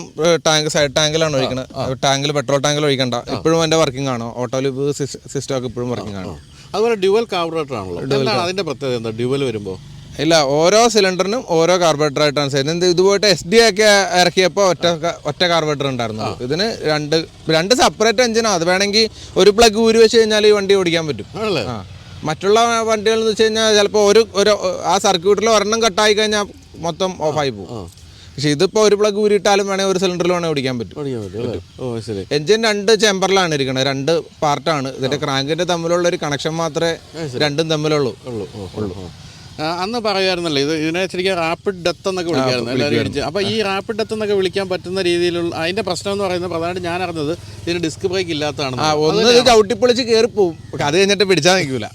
ടാങ്ക് സൈഡ് ടാങ്കിലാണ് ഒഴിക്കുന്നത് ടാങ്കിൽ പെട്രോൾ ടാങ്കിൽ ഒഴിക്കണ്ട. ഇപ്പോഴും എന്റെ വർക്കിംഗ് ആണോ? ഓട്ടോ ഓട്ടോയിൽ സിസ്റ്റം ഒക്കെ ഇപ്പോഴും വർക്കിംഗ് ആണ്? അതുപോലെ ഡ്യുവൽ കാർബറേറ്റർ ആണല്ലോ. എന്താണ് അതിന്റെ പ്രത്യേകത എന്താ? ഡ്യുവൽ വരുമ്പോൾ ഇല്ല ഓരോ സിലിണ്ടറിനും ഓരോ കാർബറേറ്റർ ആയിട്ടാണ് ചെയ്യുന്നത്. എന്ത് ഇത് പോയിട്ട് എസ് ഡി ഒക്കെ ഇറക്കിയപ്പോൾ ഒറ്റ ഒറ്റ കാർബറേറ്റർ ഉണ്ടായിരുന്നു. ഇതിന് രണ്ട് രണ്ട് സെപ്പറേറ്റ് എഞ്ചിനാണ് അത് വേണമെങ്കിൽ ഒരു പ്ലഗ് ഊരി വെച്ച് കഴിഞ്ഞാൽ ഈ വണ്ടി ഓടിക്കാൻ പറ്റും. ആ. മറ്റുള്ള വണ്ടികൾ എന്ന് വെച്ച് കഴിഞ്ഞാൽ ചിലപ്പോൾ ഒരു ഒരു ആ സർക്യൂട്ടിൽ ഒരെണ്ണം കട്ടായി കഴിഞ്ഞാൽ മൊത്തം ഓഫായി പോകും. പക്ഷെ ഇതിപ്പോൾ ഒരു പ്ലഗ് ഊരിയിട്ടാലും വേണമെങ്കിൽ ഒരു സിലിണ്ടറിൽ വേണമെങ്കിൽ ഓടിക്കാൻ പറ്റും. ഓ ശരി. എഞ്ചിൻ രണ്ട് ചേമ്പറിലാണ് ഇരിക്കുന്നത് രണ്ട് പാർട്ടാണ് ഇതിന്റെ ക്രാങ്കിന്റെ തമ്മിലുള്ള ഒരു കണക്ഷൻ മാത്രമേ രണ്ടും തമ്മിലുള്ളൂ. ഉള്ളൂ ഉള്ളൂ അന്ന് പറയുമായിരുന്നല്ലോ ഇത് ഇതിനെ ശരിക്കും റാപ്പിഡ് ഡെത്ത് എന്നൊക്കെ വിളിക്കായിരുന്നു എല്ലാവരും ഇടിച്ച് അപ്പോൾ ഈ റാപ്പിഡ് ഡെത്ത് എന്നൊക്കെ വിളിക്കാൻ പറ്റുന്ന രീതിയിലുള്ള അതിന്റെ പ്രശ്നം എന്ന് പറയുന്നത് പ്രധാനമായിട്ട് ഞാൻ അറിഞ്ഞത് ഇതിന് ഡിസ്ക് ബ്രേക്ക് ഇല്ലാത്തതാണ്. ഒന്ന് ചവിട്ടിപ്പൊളിച്ച് കയറി പോവും അത് കഴിഞ്ഞിട്ട് പിടിച്ചാൽ നിൽക്കില്ല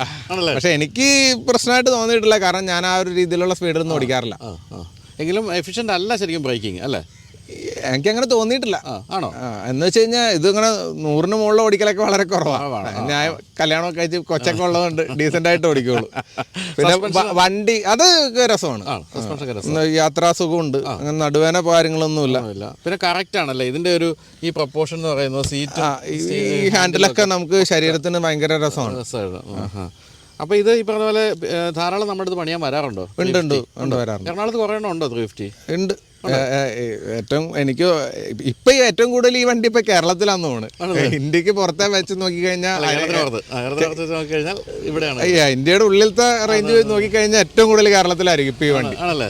പക്ഷെ എനിക്ക് പ്രശ്നമായിട്ട് തോന്നിയിട്ടില്ല കാരണം ഞാൻ ആ ഒരു രീതിയിലുള്ള സ്പീഡിൽ ഒന്നും ഓടിക്കാറില്ല. എങ്കിലും എഫിഷ്യന്റ് അല്ല ശരിക്കും ബ്രേക്കിംഗ് അല്ലേ? എനിക്ക് അങ്ങനെ തോന്നിയിട്ടില്ല ആണോ? എന്ന് വെച്ച് കഴിഞ്ഞാൽ ഇതിങ്ങനെ നൂറിന് മുകളിൽ ഓടിക്കലൊക്കെ വളരെ കുറവാണ് ഞാൻ കല്യാണമൊക്കെ കഴിച്ച് കൊച്ചൊക്കെ ഉള്ളതുകൊണ്ട് ഡീസെന്റ് ആയിട്ട് ഓടിക്കുള്ളൂ. <laughs> പിന്നെ വണ്ടി അത് രസമാണ്. യാത്രാ സുഖമുണ്ട്. അങ്ങനെ നടുവേന കാര്യങ്ങളൊന്നുമില്ല പിന്നെ കറക്റ്റ് ആണല്ലേ? ഇതിന്റെ ഒരു ഈ പ്രപ്പോർഷൻ എന്ന് പറയുന്നത് സീറ്റ് ഈ- ഹാൻഡിലൊക്കെ നമുക്ക് ശരീരത്തിന് ഭയങ്കര രസമാണ്. അപ്പൊ ഇത് ഈ പറഞ്ഞ പോലെ ധാരാളം നമ്മുടെ അടുത്ത് പണിയാൻ വരാറുണ്ടോ? ഉണ്ട് ഉണ്ട് ഉണ്ട് വരാറുണ്ട്. എറണാകുളത്ത് കുറേ എണ്ണം ഉണ്ടോ ത്രീ ഫിഫ്റ്റി ഉണ്ട്. ഏറ്റവും എനിക്ക് ഇപ്പൊ ഏറ്റവും കൂടുതൽ ഈ വണ്ടി ഇപ്പൊ കേരളത്തിലാന്ന് തോന്നുന്നു. ഇന്ത്യയ്ക്ക് പുറത്തെ വെച്ച് നോക്കിക്കഴിഞ്ഞാൽ ഇവിടെയാണ്. ഇന്ത്യയുടെ ഉള്ളിലത്തെ റേഞ്ച് നോക്കിക്കഴിഞ്ഞാൽ ഏറ്റവും കൂടുതൽ കേരളത്തിലായിരിക്കും ഇപ്പൊ ഈ വണ്ടി. ആണല്ലേ?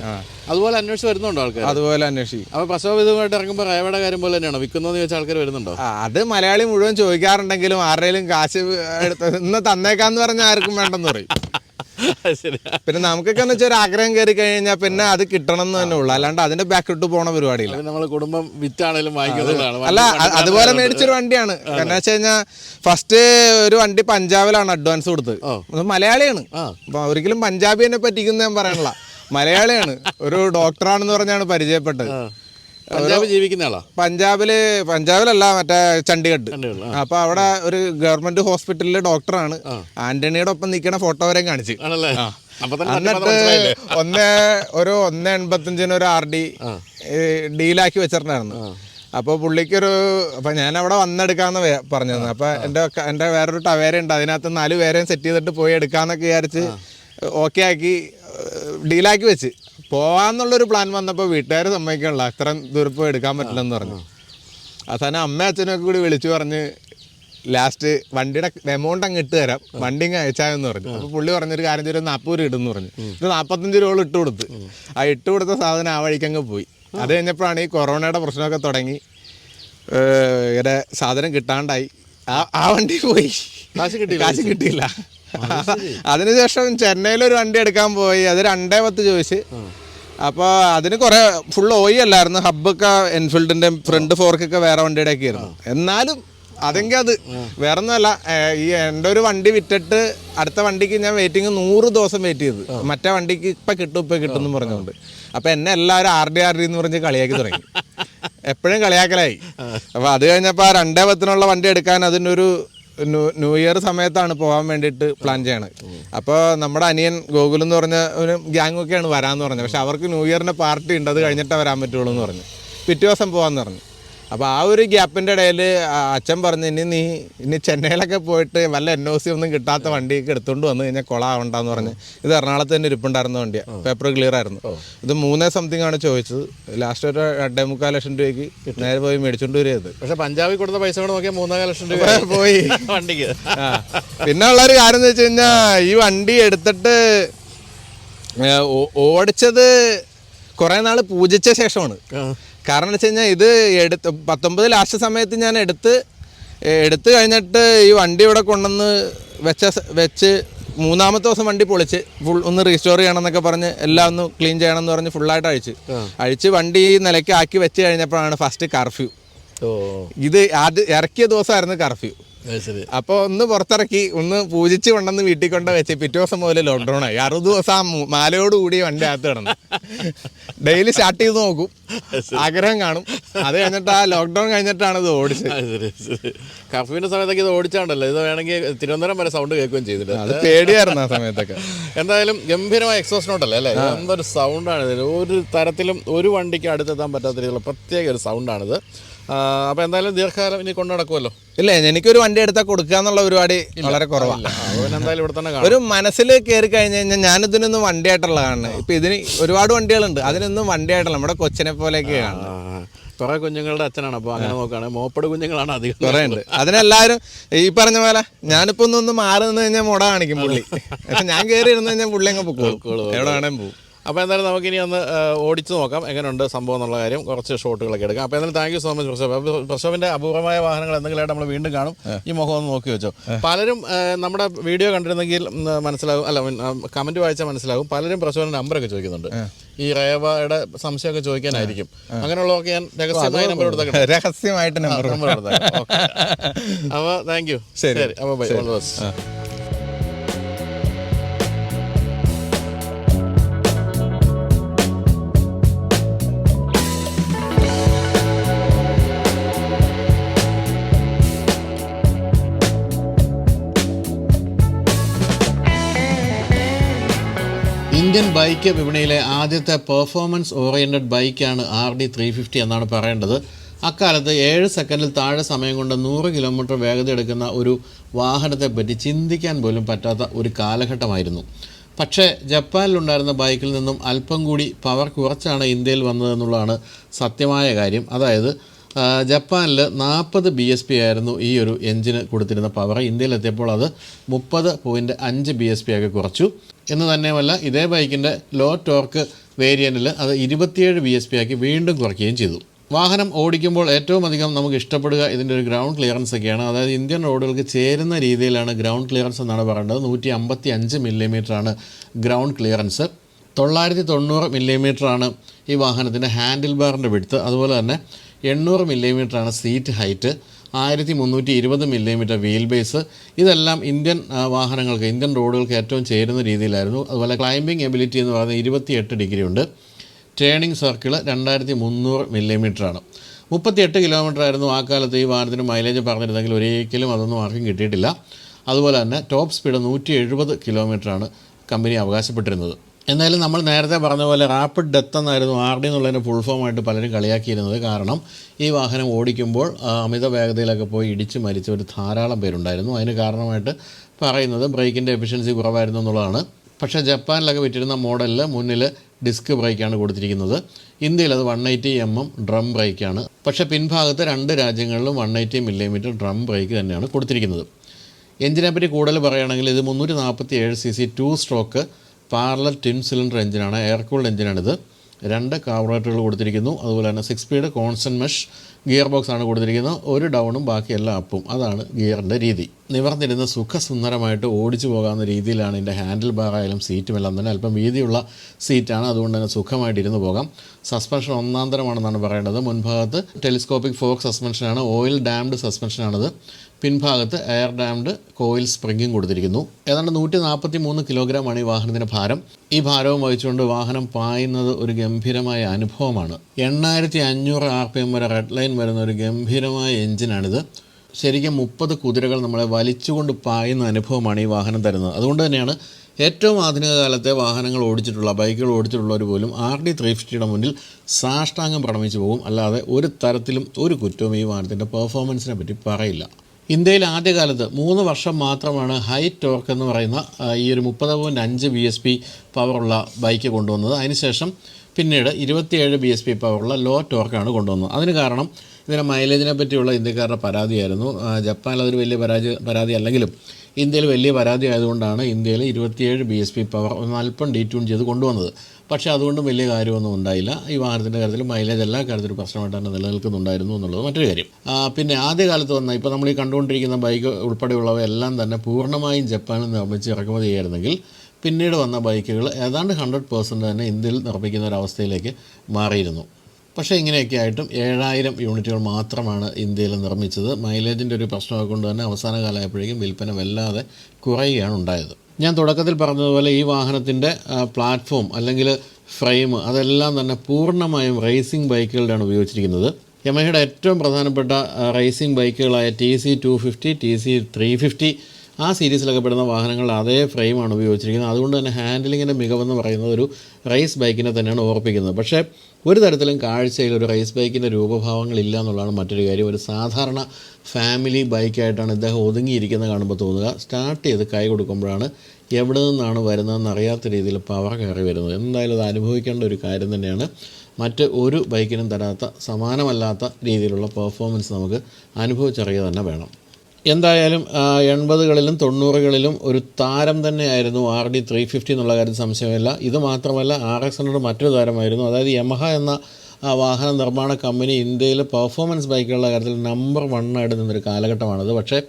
അതുപോലെ അന്വേഷിച്ച് വരുന്നുണ്ടോ ആൾക്കാർ അതുപോലെ അന്വേഷിക്കും. അപ്പൊ പ്രസവവിധമായിട്ട് ഇറങ്ങുമ്പോൾ റേവയുടെ കാര്യം പോലെ തന്നെയാണോ? വിൽക്കുന്നതെന്ന് ചോദിച്ചാൽ ആൾക്കാർ വരുന്നുണ്ടോ? ആ, അത് മലയാളി മുഴുവൻ ചോദിക്കാറുണ്ടെങ്കിലും ആരുടെയും കാശ് എടുത്ത് ഇന്ന് തന്നേക്കാന്ന് പറഞ്ഞാൽ ആർക്കും വേണ്ടെന്ന് പറയും. പിന്നെ നമുക്കൊക്കെ എന്ന് വെച്ചാൽ ഒരു ആഗ്രഹം കയറി കഴിഞ്ഞാൽ പിന്നെ അത് കിട്ടണം എന്ന് തന്നെ ഉള്ളു. അല്ലാണ്ട് അതിന്റെ ബാക്ക് ഇട്ട് പോണ പരിപാടിയില്ല. അത് നമ്മൾ കുടുംബം വിറ്റാണേലും വാങ്ങിക്കുന്നതാണ് അല്ല അ- അതുപോലെ മേടിച്ചൊരു വണ്ടിയാണ്. കാരണം വെച്ച് കഴിഞ്ഞാൽ ഫസ്റ്റ് ഒരു വണ്ടി പഞ്ചാബിലാണ് അഡ്വാൻസ് കൊടുത്ത് അത് മലയാളിയാണ്. ആ. അപ്പൊ ഒരിക്കലും പഞ്ചാബിനെ പറ്റിക്കുന്ന ഞാൻ പറയാനുള്ള മലയാളിയാണ്. ഒരു ഡോക്ടറാണെന്ന് പറഞ്ഞാണ് പരിചയപ്പെട്ടത്. പഞ്ചാബ് ജീവിക്കുന്ന ആളാ? പഞ്ചാബിൽ പഞ്ചാബിലല്ല മറ്റേ ചണ്ഡിഗഡ്. അപ്പൊ അവിടെ ഒരു ഗവൺമെന്റ് ഹോസ്പിറ്റലിലെ ഡോക്ടറാണ്. ആന്റണിയുടെ ഒപ്പം നിൽക്കുന്ന ഫോട്ടോ വരെ കാണിച്ച്. എന്നിട്ട് ഒന്ന് ഒരു ഒന്ന് എൺപത്തിയഞ്ചിന് ഒരു ആർ ഡി ഡീലാക്കി വെച്ചിട്ടുണ്ടായിരുന്നു. അപ്പോൾ പുള്ളിക്കൊരു അപ്പൊ ഞാൻ അവിടെ വന്നെടുക്കാന്ന് പറഞ്ഞു പറഞ്ഞത്. അപ്പൊ എന്റെ എന്റെ എന്റെ വേറൊരു ടവേര ഉണ്ട് അതിനകത്ത് നാല് പേരെയും സെറ്റ് ചെയ്തിട്ട് പോയി എടുക്കാന്നൊക്കെ വിചാരിച്ച് ഓക്കെ ആക്കി ഡീലാക്കി വെച്ച്. പോവാന്നുള്ളൊരു പ്ലാൻ വന്നപ്പോൾ വീട്ടുകാർ സമ്മതിക്കണില്ല. അത്രയും ദൂരം പോയി എടുക്കാൻ പറ്റില്ലെന്ന് പറഞ്ഞു. അവസാനം അമ്മ അച്ഛനൊക്കെ കൂടി വിളിച്ചു പറഞ്ഞ് ലാസ്റ്റ് വണ്ടിയുടെ എമൗണ്ട് അങ്ങ് ഇട്ട് തരാം. വണ്ടി അങ്ങ് അയച്ചാന്ന് പറഞ്ഞു. അപ്പോൾ പുള്ളി പറഞ്ഞൊരു കാര്യം ചെയ്തു. നാൽപ്പത് രൂപ ഇടുന്നു പറഞ്ഞു. ഒരു നാൽപ്പത്തഞ്ച് രൂപ ഇട്ട് കൊടുത്ത്. ആ ഇട്ട് കൊടുത്ത സാധനം ആ വഴിക്ക് അങ്ങ് പോയി. അത് കഴിഞ്ഞപ്പോഴാണ് ഈ കൊറോണയുടെ പ്രശ്നമൊക്കെ തുടങ്ങി. ഇങ്ങനെ സാധനം കിട്ടാണ്ടായി. ആ ആ വണ്ടി പോയി. കാശ് കിട്ടിയില്ല? കാശ് കിട്ടിയില്ല. <laughs> അതിനുശേഷം ചെന്നൈയിൽ ഒരു വണ്ടി എടുക്കാൻ പോയി. അത് രണ്ടേ പത്ത് ചോദിച്ച്. അപ്പോൾ അതിന് കുറേ ഫുൾ ഓയി അല്ലായിരുന്നു. ഹബ്ബൊക്കെ എൻഫീൽഡിന്റെ ഫ്രണ്ട് ഫോർക്കൊക്കെ വേറെ വണ്ടിയുടെ ഒക്കെ ആയിരുന്നു എന്നാലും അതെങ്കിൽ അത്. വേറെ ഒന്നുമല്ല ഈ എന്റെ ഒരു വണ്ടി വിറ്റിട്ട് അടുത്ത വണ്ടിക്ക് ഞാൻ വെയിറ്റിംഗ് നൂറ് ദിവസം വെയിറ്റ് ചെയ്ത്. മറ്റേ വണ്ടിക്ക് ഇപ്പം കിട്ടും ഇപ്പം കിട്ടും എന്ന് പറഞ്ഞുകൊണ്ട്. അപ്പം എന്നെ എല്ലാവരും ആർ ഡി ആർ ഡി എന്ന് പറഞ്ഞ് കളിയാക്കി തുടങ്ങി. <laughs> എപ്പോഴും കളിയാക്കലായി. അപ്പോൾ അത് കഴിഞ്ഞപ്പോൾ ആ രണ്ടേ പത്തിനുള്ള വണ്ടി എടുക്കാൻ അതിനൊരു ന്യൂ- ഇയർ സമയത്താണ് പോകാൻ വേണ്ടിയിട്ട് പ്ലാൻ ചെയ്യണത്. അപ്പോൾ നമ്മുടെ അനിയൻ ഗോകുൽ എന്ന് പറഞ്ഞ ഒരു ഗ്യാങ് ഒക്കെയാണ് വരാമെന്ന് പറഞ്ഞത്. പക്ഷെ അവർക്ക് ന്യൂ ഇയറിന്റെ പാർട്ടി ഉണ്ട്. അത് കഴിഞ്ഞിട്ടേ വരാൻ പറ്റുള്ളൂ എന്ന് പറഞ്ഞു. പിറ്റേ ദിവസം പോകാമെന്ന് പറഞ്ഞു. അപ്പോൾ ആ ഒരു ഗ്യാപ്പിന്റെ ഇടയിൽ അച്ഛൻ പറഞ്ഞു ഇനി നീ ഇനി ചെന്നൈയിലൊക്കെ പോയിട്ട് വല്ല എൻ ഒ സി ഒന്നും കിട്ടാത്ത വണ്ടിയൊക്കെ എടുത്തുകൊണ്ട് വന്നു കഴിഞ്ഞാൽ കൊളാവണ്ടെന്ന് പറഞ്ഞ്. ഇത് എറണാകുളത്ത് തന്നെ ഇരിപ്പുണ്ടായിരുന്ന വണ്ടിയാണ് പേപ്പർ ക്ലിയർ ആയിരുന്നു. ഇത് മൂന്നേ സംതിങ് ആണ് ചോദിച്ചത്. ലാസ്റ്റ് ഒരു രണ്ടേ മുക്കാൽ ലക്ഷം രൂപയ്ക്ക് നേരെ പോയി മേടിച്ചോണ്ട് വരികയത് പക്ഷെ പഞ്ചാബിൽ കൊടുത്ത പൈസ കൂടെ നോക്കിയാൽ മൂന്നേ ലക്ഷം രൂപ <laughs> പോയി. വണ്ടിക്ക്. പിന്നെ ഉള്ളൊരു കാര്യം എന്ന് വെച്ച് കഴിഞ്ഞാൽ ഈ വണ്ടി എടുത്തിട്ട് ഓടിച്ചത് കുറേ നാൾ പൂജിച്ച ശേഷമാണ്. കാരണം എന്ന് വെച്ച് കഴിഞ്ഞാൽ ഇത് എടുത്ത് പത്തൊമ്പത് ലാസ്റ്റ് സമയത്ത് ഞാൻ എടുത്ത് എടുത്തു കഴിഞ്ഞിട്ട് ഈ വണ്ടി ഇവിടെ കൊണ്ടുവന്ന് വെച്ച വെച്ച് മൂന്നാമത്തെ ദിവസം വണ്ടി പൊളിച്ച് ഫുൾ ഒന്ന് റീസ്റ്റോർ ചെയ്യണം എന്നൊക്കെ പറഞ്ഞ് എല്ലാം ഒന്ന് ക്ലീൻ ചെയ്യണം എന്ന് പറഞ്ഞ് ഫുള്ളായിട്ട് അഴിച്ച്. അഴിച്ച് വണ്ടി ഈ നിലയ്ക്ക് ആക്കി വെച്ച് കഴിഞ്ഞപ്പോഴാണ് ഫസ്റ്റ് കർഫ്യൂ ഇത് ആദ്യം ഇറക്കിയ ദിവസമായിരുന്നു കർഫ്യൂ അപ്പോൾ ഒന്ന് പുറത്തിറക്കി ഒന്ന് പൂജിച്ച് കൊണ്ടുവന്ന് വീട്ടിൽ കൊണ്ട് വെച്ച് പിറ്റേ ദിവസം മുതൽ ലോക്ക്ഡൗൺ ആയി. അറുപത് ദിവസം ആ മു- മാലയോട് കൂടി വണ്ടി അകത്ത് കിടന്നു. ഡെയിലി സ്റ്റാർട്ട് ചെയ്ത് നോക്കും. ആഗ്രഹം കാണും. അത് കഴിഞ്ഞിട്ട് ആ ലോക്ക്ഡൗൺ കഴിഞ്ഞിട്ടാണ് ഇത് ഓടിച്ചത്. കർഫ്യൂവിന്റെ സമയത്തൊക്കെ ഇത് ഓടിച്ചാണ്ടല്ലോ. ഇത് വേണമെങ്കിൽ തിരുവനന്തപുരം വരെ സൗണ്ട് കേൾക്കുകയും ചെയ്തിട്ട് അത് പേടിയായിരുന്നു ആ സമയത്തൊക്കെ. എന്തായാലും ഗംഭീരമായ എക്സോസ് നോട്ടല്ലേ അല്ലേ? എന്തൊരു സൗണ്ടാണ് ഇതിൽ ഒരു തരത്തിലും ഒരു വണ്ടിക്ക് അടുത്തെത്താൻ പറ്റാത്ത രീതിയിലുള്ള പ്രത്യേക ഒരു സൗണ്ടാണിത് അപ്പോൾ എന്തായാലും ദീർഘകാലം ഇനി കൊണ്ടു നടക്കുമല്ലോ ഇല്ലേ എനിക്കൊരു വണ്ടി എടുത്താൽ കൊടുക്കുക എന്നുള്ള പരിപാടി വളരെ കുറവാണ് എന്തായാലും ഇവിടെ തന്നെ ഒരു മനസ്സിൽ കയറി കഴിഞ്ഞ് കഴിഞ്ഞാൽ ഞാനിതിനൊന്നും വണ്ടിയായിട്ടുള്ള കാണുന്നത് ഇപ്പൊ ഇതിന് ഒരുപാട് വണ്ടികളുണ്ട്. അതിനൊന്നും വണ്ടിയായിട്ടുള്ള നമ്മുടെ കൊച്ചിനെ പോലെയൊക്കെ കാണുന്നത്. കുറേ കുഞ്ഞുങ്ങളുടെ അച്ഛനാണ്. അപ്പോൾ അങ്ങനെ നോക്കുകയാണ് മോപ്പട് കുഞ്ഞുങ്ങളാണ് അധികം. കുറേ ഉണ്ട്. അതിനെല്ലാവരും ഈ പറഞ്ഞ പോലെ ഞാനിപ്പോ ഒന്നൊന്ന് ഒന്ന് മാറി നിന്ന് കഴിഞ്ഞാൽ മുട കാണിക്കും പുള്ളി. പക്ഷെ ഞാൻ കയറി ഇരുന്ന് കഴിഞ്ഞാൽ പുള്ളി അങ്ങ് പോകും എവിടെ വേണേലും പോകും അപ്പോൾ എന്തായാലും നമുക്കിനി ഒന്ന് ഓടിച്ച് നോക്കാം എങ്ങനെയുണ്ട് സംഭവം എന്നുള്ള കാര്യം. കുറച്ച് ഷോട്ടുകളൊക്കെ എടുക്കാം. അപ്പോൾ എന്തായാലും thank you so much Prasav പ്രസവിന്റെ അപൂർവമായ വാഹനങ്ങൾ എന്തെങ്കിലുമായിട്ട് നമ്മൾ വീണ്ടും കാണും. ഈ മുഖം ഒന്ന് നോക്കി വെച്ചോ. പലരും നമ്മുടെ വീഡിയോ കണ്ടിരുന്നെങ്കിൽ മനസ്സിലാകും. അല്ല കമന്റ് വായിച്ചാൽ മനസ്സിലാകും. പലരും പ്രസവിന്റെ നമ്പറൊക്കെ ചോദിക്കുന്നുണ്ട്. ഈ റേവയുടെ സംശയമൊക്കെ ചോദിക്കാനായിരിക്കും. അങ്ങനെയുള്ളവർക്ക് ഞാൻ രഹസ്യമായി നമ്പർ കൊടുത്തേക്കാം. <laughs> രഹസ്യമായിട്ട് നമ്പർ കൊടുത്തേക്കാം. അപ്പോൾ താങ്ക് യു ശരി. ശരി. അപ്പോൾ bye all the best Indian bike വിപണിയിലെ ആദ്യത്തെ പെർഫോമൻസ് ഓറിയന്റഡ് ബൈക്കാണ് ആർ ഡി ത്രീ ഫിഫ്റ്റി എന്നാണ് പറയേണ്ടത്. അക്കാലത്ത് ഏഴ് സെക്കൻഡിൽ താഴെ സമയം കൊണ്ട് നൂറ് കിലോമീറ്റർ വേഗത എടുക്കുന്ന ഒരു വാഹനത്തെപ്പറ്റി ചിന്തിക്കാൻ പോലും പറ്റാത്ത ഒരു കാലഘട്ടമായിരുന്നു. പക്ഷേ ജപ്പാനിലുണ്ടായിരുന്ന ബൈക്കിൽ നിന്നും അല്പം കൂടി പവർ കുറച്ചാണ് ഇന്ത്യയിൽ വന്നതെന്നുള്ളതാണ് സത്യമായ കാര്യം. അതായത് ജപ്പാനിൽ നാൽപ്പത് ബി എസ് പി ആയിരുന്നു ഈ ഒരു എഞ്ചിന് കൊടുത്തിരുന്ന പവർ ഇന്ത്യയിലെത്തിയപ്പോൾ അത് മുപ്പത് പോയിന്റ് അഞ്ച് ബി എസ് പി ആക്കി കുറച്ചു. എന്ന് തന്നെയുമല്ല ഇതേ ബൈക്കിന്റെ ലോ ടോർക്ക് വേരിയന്റിൽ അത് ഇരുപത്തിയേഴ് ബി എസ് പി ആക്കി വീണ്ടും കുറയ്ക്കുകയും ചെയ്തു. വാഹനം ഓടിക്കുമ്പോൾ ഏറ്റവും അധികം നമുക്ക് ഇഷ്ടപ്പെടുക ഇതിന്റെ ഒരു ഗ്രൗണ്ട് ക്ലിയറൻസ് ഒക്കെയാണ്. അതായത് ഇന്ത്യൻ റോഡുകൾക്ക് ചേരുന്ന രീതിയിലാണ് ഗ്രൗണ്ട് ക്ലിയറൻസ് എന്നാണ് പറയേണ്ടത്. നൂറ്റി അമ്പത്തി അഞ്ച് മില്ലിമീറ്ററാണ് ഗ്രൗണ്ട് ക്ലിയറൻസ് തൊള്ളായിരത്തി തൊണ്ണൂറ് മില്ലിമീറ്ററാണ് ഈ വാഹനത്തിന്റെ ഹാൻഡിൽ ബാറിന്റെ വിടുത്ത് അതുപോലെ തന്നെ എണ്ണൂറ് മില്ലിമീറ്ററാണ് സീറ്റ് ഹൈറ്റ് ആയിരത്തി മുന്നൂറ്റി ഇരുപത് മില്ലിമീറ്റർ വീൽ ബേസ്. ഇതെല്ലാം ഇന്ത്യൻ വാഹനങ്ങൾക്ക് ഇന്ത്യൻ റോഡുകൾക്ക് ഏറ്റവും ചേരുന്ന രീതിയിലായിരുന്നു. അതുപോലെ ക്ലൈംബിംഗ് എബിലിറ്റി എന്ന് പറയുന്നത് ഇരുപത്തിയെട്ട് ഡിഗ്രി ഉണ്ട് ടേണിംഗ് സർക്കിൾ രണ്ടായിരത്തി മുന്നൂറ് മില്ലിമീറ്ററാണ്. മുപ്പത്തിയെട്ട് കിലോമീറ്റർ ആയിരുന്നു ആ കാലത്ത് ഈ വാഹനത്തിന് മൈലേജ് പറഞ്ഞിരുന്നെങ്കിൽ ഒരിക്കലും അതൊന്നും ആർക്കും കിട്ടിയിട്ടില്ല. അതുപോലെ തന്നെ ടോപ്പ് സ്പീഡ് നൂറ്റി എഴുപത് കിലോമീറ്ററാണ് കമ്പനി അവകാശപ്പെട്ടിരുന്നത്. എന്തായാലും നമ്മൾ നേരത്തെ പറഞ്ഞ പോലെ റാപ്പിഡ് ഡെത്ത് എന്നായിരുന്നു ആർ ഡി എന്നുള്ളതിന്റെ ഫുൾ ഫോമായിട്ട് പലരും കളിയാക്കിയിരുന്നത്. കാരണം ഈ വാഹനം ഓടിക്കുമ്പോൾ അമിത വേഗതയിലൊക്കെ പോയി ഇടിച്ച് മരിച്ച ഒരു ധാരാളം പേരുണ്ടായിരുന്നു. അതിന് കാരണമായിട്ട് പറയുന്നത് ബ്രേക്കിന്റെ എഫിഷ്യൻസി കുറവായിരുന്നു എന്നുള്ളതാണ്. പക്ഷേ ജപ്പാനിലൊക്കെ വിറ്റിരുന്ന മോഡലിൽ മുന്നിൽ ഡിസ്ക് ബ്രേക്കാണ് കൊടുത്തിരിക്കുന്നത്. ഇന്ത്യയിൽ അത് one eighty M M drum ബ്രേക്കാണ് പക്ഷേ പിൻഭാഗത്ത് രണ്ട് രാജ്യങ്ങളിലും one eighty millimetre drum brake തന്നെയാണ് കൊടുത്തിരിക്കുന്നത്. എഞ്ചിനെ പറ്റി കൂടുതൽ പറയുകയാണെങ്കിൽ ഇത് മുന്നൂറ്റി നാൽപ്പത്തി ഏഴ് C C two stroke parallel twin cylinder എഞ്ചിനാണ് എയർ കൂൾഡ് എഞ്ചിനാണിത്. രണ്ട് കാർബറേറ്ററുകൾ കൊടുത്തിരിക്കുന്നു. അതുപോലെ തന്നെ six speed constant mesh gear box ആണ് കൊടുത്തിരിക്കുന്നത്. ഒരു ഡൗണും ബാക്കി എല്ലാ അപ്പും അതാണ് ഗിയറിന്റെ രീതി. നിവർന്നിരുന്ന് സുഖസുന്ദരമായിട്ട് ഓടിച്ചു പോകാവുന്ന രീതിയിലാണ് ഇതിന്റെ ഹാൻഡിൽ ബാർ ആയാലും സീറ്റും എല്ലാം തന്നെ. അല്പം വീതിയുള്ള സീറ്റാണ് അതുകൊണ്ട് തന്നെ സുഖമായിട്ട് ഇരുന്ന് പോകാം. സസ്പെൻഷൻ ഒന്നാന്തരമാണെന്നാണ് പറയേണ്ടത്. മുൻഭാഗത്ത് ടെലിസ്കോപ്പിക് ഫോക്ക് സസ്പെൻഷനാണ് ഓയിൽ ഡാംഡ് സസ്പെൻഷനാണത് പിൻഭാഗത്ത് എയർ ഡാംഡ് കോയിൽ സ്പ്രിംഗും കൊടുത്തിരിക്കുന്നു. ഏതാണ്ട് നൂറ്റി നാൽപ്പത്തി മൂന്ന് കിലോഗ്രാമാണ് ഈ വാഹനത്തിന്റെ ഭാരം. ഈ ഭാരവും വഹിച്ചുകൊണ്ട് വാഹനം പായുന്നത് ഒരു ഗംഭീരമായ അനുഭവമാണ്. എണ്ണായിരത്തി അഞ്ഞൂറ് ആർ പി എം വരെ റെഡ് ലൈൻ വരുന്ന ഒരു ഗംഭീരമായ എഞ്ചിനാണിത് ശരിക്കും മുപ്പത് കുതിരകൾ നമ്മളെ വലിച്ചുകൊണ്ട് പായുന്ന അനുഭവമാണ് ഈ വാഹനം തരുന്നത്. അതുകൊണ്ട് തന്നെയാണ് ഏറ്റവും ആധുനിക കാലത്തെ വാഹനങ്ങൾ ഓടിച്ചിട്ടുള്ള ബൈക്കുകൾ ഓടിച്ചിട്ടുള്ളവർ പോലും ആർ ഡി ത്രീ ഫിഫ്റ്റിയുടെ മുന്നിൽ സാഷ്ടാംഗം പ്രണമിച്ചു പോകും. അല്ലാതെ ഒരു തരത്തിലും ഒരു കുറ്റവും ഈ വാഹനത്തിന്റെ പെർഫോമൻസിനെ പറ്റി പറയില്ല. ഇന്ത്യയിൽ ആദ്യകാലത്ത് മൂന്ന് വർഷം മാത്രമാണ് ഹൈ ടോർക്ക് എന്ന് പറയുന്ന ഈ ഒരു മുപ്പത് പോയിന്റ് അഞ്ച് ബി എസ് പി പവറുള്ള ബൈക്ക് കൊണ്ടുവന്നത്. അതിനുശേഷം പിന്നീട് ഇരുപത്തിയേഴ് ബി എസ് പി പവറുള്ള ലോ ടോർക്കാണ് കൊണ്ടുവന്നത്. അതിന് കാരണം ഇതിന്റെ മൈലേജിനെ പറ്റിയുള്ള ഇന്ത്യക്കാരുടെ പരാതിയായിരുന്നു. ജപ്പാനിൽ അതൊരു വലിയ പരാതി പരാതി അല്ലെങ്കിലും ഇന്ത്യയിൽ വലിയ പരാതി ആയതുകൊണ്ടാണ് ഇന്ത്യയിൽ ഇരുപത്തിയേഴ് ബി എസ് പി പവർ അല്പം ഡീറ്റ്യൂൺ ചെയ്ത് കൊണ്ടുവന്നത്. പക്ഷേ അതുകൊണ്ടും വലിയ കാര്യമൊന്നും ഉണ്ടായില്ല. ഈ വാഹനത്തിന്റെ കാര്യത്തിൽ മൈലേജ് എല്ലാ കാര്യത്തിലും പ്രശ്നമായിട്ട് തന്നെ നിലനിൽക്കുന്നുണ്ടായിരുന്നു എന്നുള്ളത് മറ്റൊരു കാര്യം. പിന്നെ ആദ്യകാലത്ത് വന്ന ഇപ്പോൾ നമ്മൾ ഈ കണ്ടുകൊണ്ടിരിക്കുന്ന ബൈക്ക് ഉൾപ്പെടെയുള്ളവയെല്ലാം തന്നെ പൂർണമായും ജപ്പാനിൽ നിർമ്മിച്ച് ഇറക്കുമതി ചെയ്യായിരുന്നെങ്കിൽ പിന്നീട് വന്ന ബൈക്കുകൾ ഏതാണ്ട് ഹൺഡ്രഡ് പേഴ്സന്റ് തന്നെ ഇന്ത്യയിൽ നിർമ്മിക്കുന്ന ഒരു അവസ്ഥയിലേക്ക് മാറിയിരുന്നു. പക്ഷേ ഇങ്ങനെയൊക്കെ ആയിട്ടും ഏഴായിരം യൂണിറ്റുകൾ മാത്രമാണ് ഇന്ത്യയിൽ നിർമ്മിച്ചത്. മൈലേജിന്റെ ഒരു പ്രശ്നമൊക്കെ കൊണ്ട് തന്നെ അവസാന കാലമായപ്പോഴേക്കും വിൽപ്പന വല്ലാതെ കുറയുകയാണ് ഉണ്ടായത്. ഞാൻ തുടക്കത്തിൽ പറഞ്ഞതുപോലെ ഈ വാഹനത്തിന്റെ പ്ലാറ്റ്ഫോം അല്ലെങ്കിൽ ഫ്രെയിം അതെല്ലാം തന്നെ പൂർണമായും റേസിംഗ് ബൈക്കുകളുടെയാണ് ഉപയോഗിച്ചിരിക്കുന്നത്. യമഹയുടെ ഏറ്റവും പ്രധാനപ്പെട്ട racing ബൈക്കുകളായ T C two fifty T C three fifty ആ സീരീസിലൊക്കെ പെടുന്ന വാഹനങ്ങൾ അതേ ഫ്രെയിമാണ് ഉപയോഗിച്ചിരിക്കുന്നത്. അതുകൊണ്ട് തന്നെ ഹാൻഡിലിങ്ങിന്റെ മികവെന്ന് പറയുന്നത് ഒരു റേസ് ബൈക്കിനെ തന്നെയാണ് ഓർപ്പിക്കുന്നത്. പക്ഷേ ഒരു തരത്തിലും കാഴ്ചയിൽ ഒരു റേസ് ബൈക്കിന്റെ രൂപഭാവങ്ങളില്ല എന്നുള്ളതാണ് മറ്റൊരു കാര്യം. ഒരു സാധാരണ ഫാമിലി ബൈക്കായിട്ടാണ് ഇദ്ദേഹം ഒതുങ്ങിയിരിക്കുന്നത് കാണുമ്പോൾ തോന്നുക. സ്റ്റാർട്ട് ചെയ്ത് കൈ കൊടുക്കുമ്പോഴാണ് എവിടെ നിന്നാണ് വരുന്നതെന്ന് അറിയാത്ത രീതിയിൽ പവർ കയറി വരുന്നത്. എന്തായാലും അത് അനുഭവിക്കേണ്ട ഒരു കാര്യം തന്നെയാണ്. മറ്റ് ഒരു ബൈക്കിനും തരാത്ത സമാനമല്ലാത്ത രീതിയിലുള്ള പെർഫോമൻസ് നമുക്ക് അനുഭവിച്ചറിയുക തന്നെ വേണം. എന്തായാലും എൺപതുകളിലും തൊണ്ണൂറുകളിലും ഒരു താരം തന്നെയായിരുന്നു ആർ ഡി ത്രീ ഫിഫ്റ്റി എന്നുള്ള കാര്യത്തിൽ സംശയമില്ല. ഇത് മാത്രമല്ല ആർ എക്സ് ഹൺഡ്രഡ് മറ്റൊരു താരമായിരുന്നു. അതായത് യമഹ എന്ന വാഹന നിർമ്മാണ കമ്പനി ഇന്ത്യയിൽ പെർഫോമൻസ് ബൈക്കുകളുടെ കാര്യത്തിൽ നമ്പർ വണ്ണായിട്ട് നിന്നൊരു കാലഘട്ടമാണത് പക്ഷേ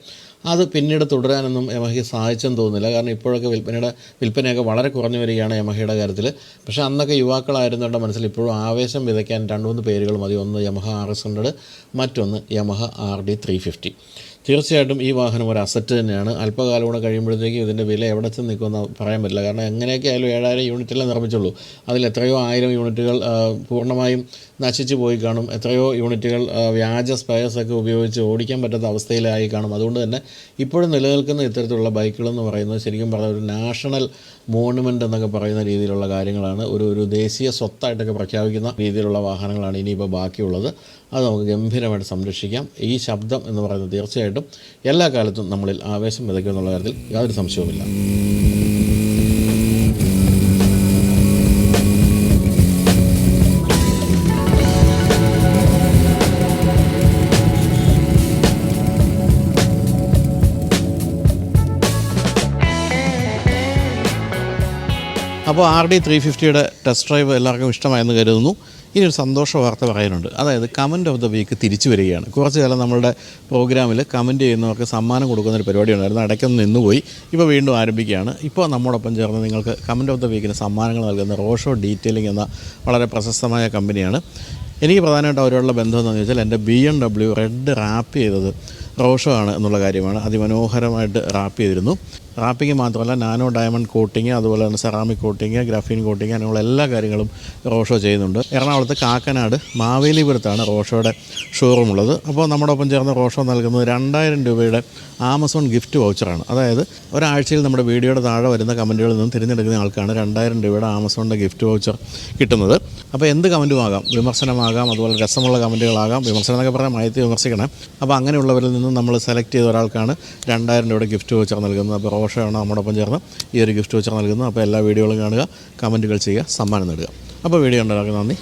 അത് പിന്നീട് തുടരാനൊന്നും യമഹയ്ക്ക് സാധിച്ചെന്ന് തോന്നുന്നില്ല. കാരണം ഇപ്പോഴൊക്കെ വിൽപ്പനയുടെ വിൽപ്പനയൊക്കെ വളരെ കുറഞ്ഞു വരികയാണ് യമഹയുടെ കാര്യത്തിൽ. പക്ഷേ അന്നൊക്കെ യുവാക്കളായിരുന്നവരുടെ മനസ്സിൽ ഇപ്പോഴും ആവേശം വിതയ്ക്കാൻ രണ്ട് മൂന്ന് പേരുകൾ മതി. ഒന്ന് യമഹ ആർ എസ് ഹൺഡ്രഡ് മറ്റൊന്ന് Yamaha R D three fifty തീർച്ചയായിട്ടും ഈ വാഹനം ഒരു അസറ്റ് തന്നെയാണ്. അല്പകാലം കൂടെ കഴിയുമ്പോഴത്തേക്കും ഇതിന്റെ വില എവിടെ ചെന്ന് നിൽക്കുമെന്ന് പറയാൻ പറ്റില്ല. കാരണം എങ്ങനെയൊക്കെ ആയാലും ഏഴായിരം യൂണിറ്റല്ലേ നിർമ്മിച്ചുള്ളൂ. അതിൽ എത്രയോ ആയിരം യൂണിറ്റുകൾ പൂർണമായും നശിച്ചു പോയി കാണും. എത്രയോ യൂണിറ്റുകൾ വ്യാജ സ്പെയർസൊക്കെ ഉപയോഗിച്ച് ഓടിക്കാൻ പറ്റാത്ത അവസ്ഥയിലായി കാണും. അതുകൊണ്ട് തന്നെ ഇപ്പോഴും നിലനിൽക്കുന്ന ഇത്തരത്തിലുള്ള ബൈക്കുകളെന്ന് പറയുന്നത് ശരിക്കും പറഞ്ഞാൽ ഒരു നാഷണൽ മോണുമെന്റ് എന്നൊക്കെ പറയുന്ന രീതിയിലുള്ള കാര്യങ്ങളാണ്. ഒരു ഒരു ദേശീയ സ്വത്തായിട്ടൊക്കെ പ്രഖ്യാപിക്കുന്ന രീതിയിലുള്ള വാഹനങ്ങളാണ് ഇനിയിപ്പോൾ ബാക്കിയുള്ളത്. അത് നമുക്ക് ഗംഭീരമായിട്ട് സംരക്ഷിക്കാം. ഈ ശബ്ദം എന്ന് പറയുന്നത് തീർച്ചയായിട്ടും എല്ലാ കാലത്തും നമ്മളിൽ ആവേശം വിതയ്ക്കുമെന്നുള്ള കാര്യത്തിൽ യാതൊരു സംശയവുമില്ല. അപ്പോൾ ആർ ഡി ത്രീ ഫിഫ്റ്റിയുടെ ടെസ്റ്റ് ഡ്രൈവ് എല്ലാവർക്കും ഇഷ്ടമായെന്ന് കരുതുന്നു. ഇനി ഒരു സന്തോഷ വാർത്ത പറയാനുണ്ട്. അതായത് കമന്റ് ഓഫ് ദ വീക്ക് തിരിച്ചു വരികയാണ്. കുറച്ച് കാലം നമ്മളുടെ പ്രോഗ്രാമിൽ കമന്റ് ചെയ്യുന്നവർക്ക് സമ്മാനം കൊടുക്കുന്ന ഒരു പരിപാടി ഉണ്ടായിരുന്നു. ഇടയ്ക്കൊന്ന് നിന്നുപോയി. ഇപ്പോൾ വീണ്ടും ആരംഭിക്കുകയാണ്. ഇപ്പോൾ നമ്മോടൊപ്പം ചേർന്ന് നിങ്ങൾക്ക് കമന്റ് ഓഫ് ദ വീക്കിന് സമ്മാനങ്ങൾ നൽകുന്ന റോഷോ ഡീറ്റെയിലിംഗ് എന്ന വളരെ പ്രശസ്തമായ കമ്പനിയാണ്. എനിക്ക് പ്രധാനമായിട്ട് അവരോടുള്ള ബന്ധം എന്താണെന്ന് ചോദിച്ചാൽ എന്റെ B M W red wrap ചെയ്തത് റോഷോ ആണ് എന്നുള്ള കാര്യമാണ് അതിമനോഹരമായിട്ട് റാപ്പ് ചെയ്തിരുന്നു. റാപ്പിംഗ് മാത്രമല്ല നാനോ ഡയമണ്ട് കോട്ടിങ് അതുപോലെ തന്നെ സെറാമിക് കോട്ടിങ് ഗ്രാഫീൻ കോട്ടിങ് അങ്ങനെയുള്ള എല്ലാ കാര്യങ്ങളും റോഷോ ചെയ്യുന്നുണ്ട്. എറണാകുളത്ത് കാക്കനാട് മാവേലിപുരത്താണ് റോഷോയുടെ ഷോറൂം ഉള്ളത്. അപ്പോൾ നമ്മുടെ ഒപ്പം ചേർന്ന് റോഷോ നൽകുന്നത് രണ്ടായിരം രൂപയുടെ ആമസോൺ ഗിഫ്റ്റ് വൗച്ചറാണ് അതായത് ഒരാഴ്ചയിൽ നമ്മുടെ വീഡിയോയുടെ താഴെ വരുന്ന കമന്റുകളിൽ നിന്നും തിരഞ്ഞെടുക്കുന്ന ആൾക്കാണ് രണ്ടായിരം രൂപയുടെ ആമസോണിന്റെ ഗിഫ്റ്റ് വൗച്ചർ കിട്ടുന്നത്. അപ്പോൾ എന്ത് കമന്റും ആകാം വിമർശനമാകാം അതുപോലെ രസമുള്ള കമന്റുകളാകാം വിമർശനം എന്നൊക്കെ പറയാൻ മയത്തി വിമർശിക്കണം. അപ്പോൾ അങ്ങനെയുള്ളവരിൽ നിന്ന് നിന്ന് നമ്മൾ സെലക്ട് ചെയ്ത ഒരാൾക്കാണ് രണ്ടായിരം രൂപയുടെ ഗിഫ്റ്റ് വോച്ചർ നൽകുന്നത്. അപ്പോൾ റോഷയാണ് നമ്മോടൊപ്പം ചേർന്ന് ഈ ഒരു ഗിഫ്റ്റ് വോച്ചർ നൽകുന്നത്. അപ്പോൾ എല്ലാ വീഡിയോകളും കാണുക കമന്റുകൾ ചെയ്യുക സമ്മാനം നേടുക. അപ്പോൾ വീഡിയോ ഉണ്ടാക്കുക നന്ദി.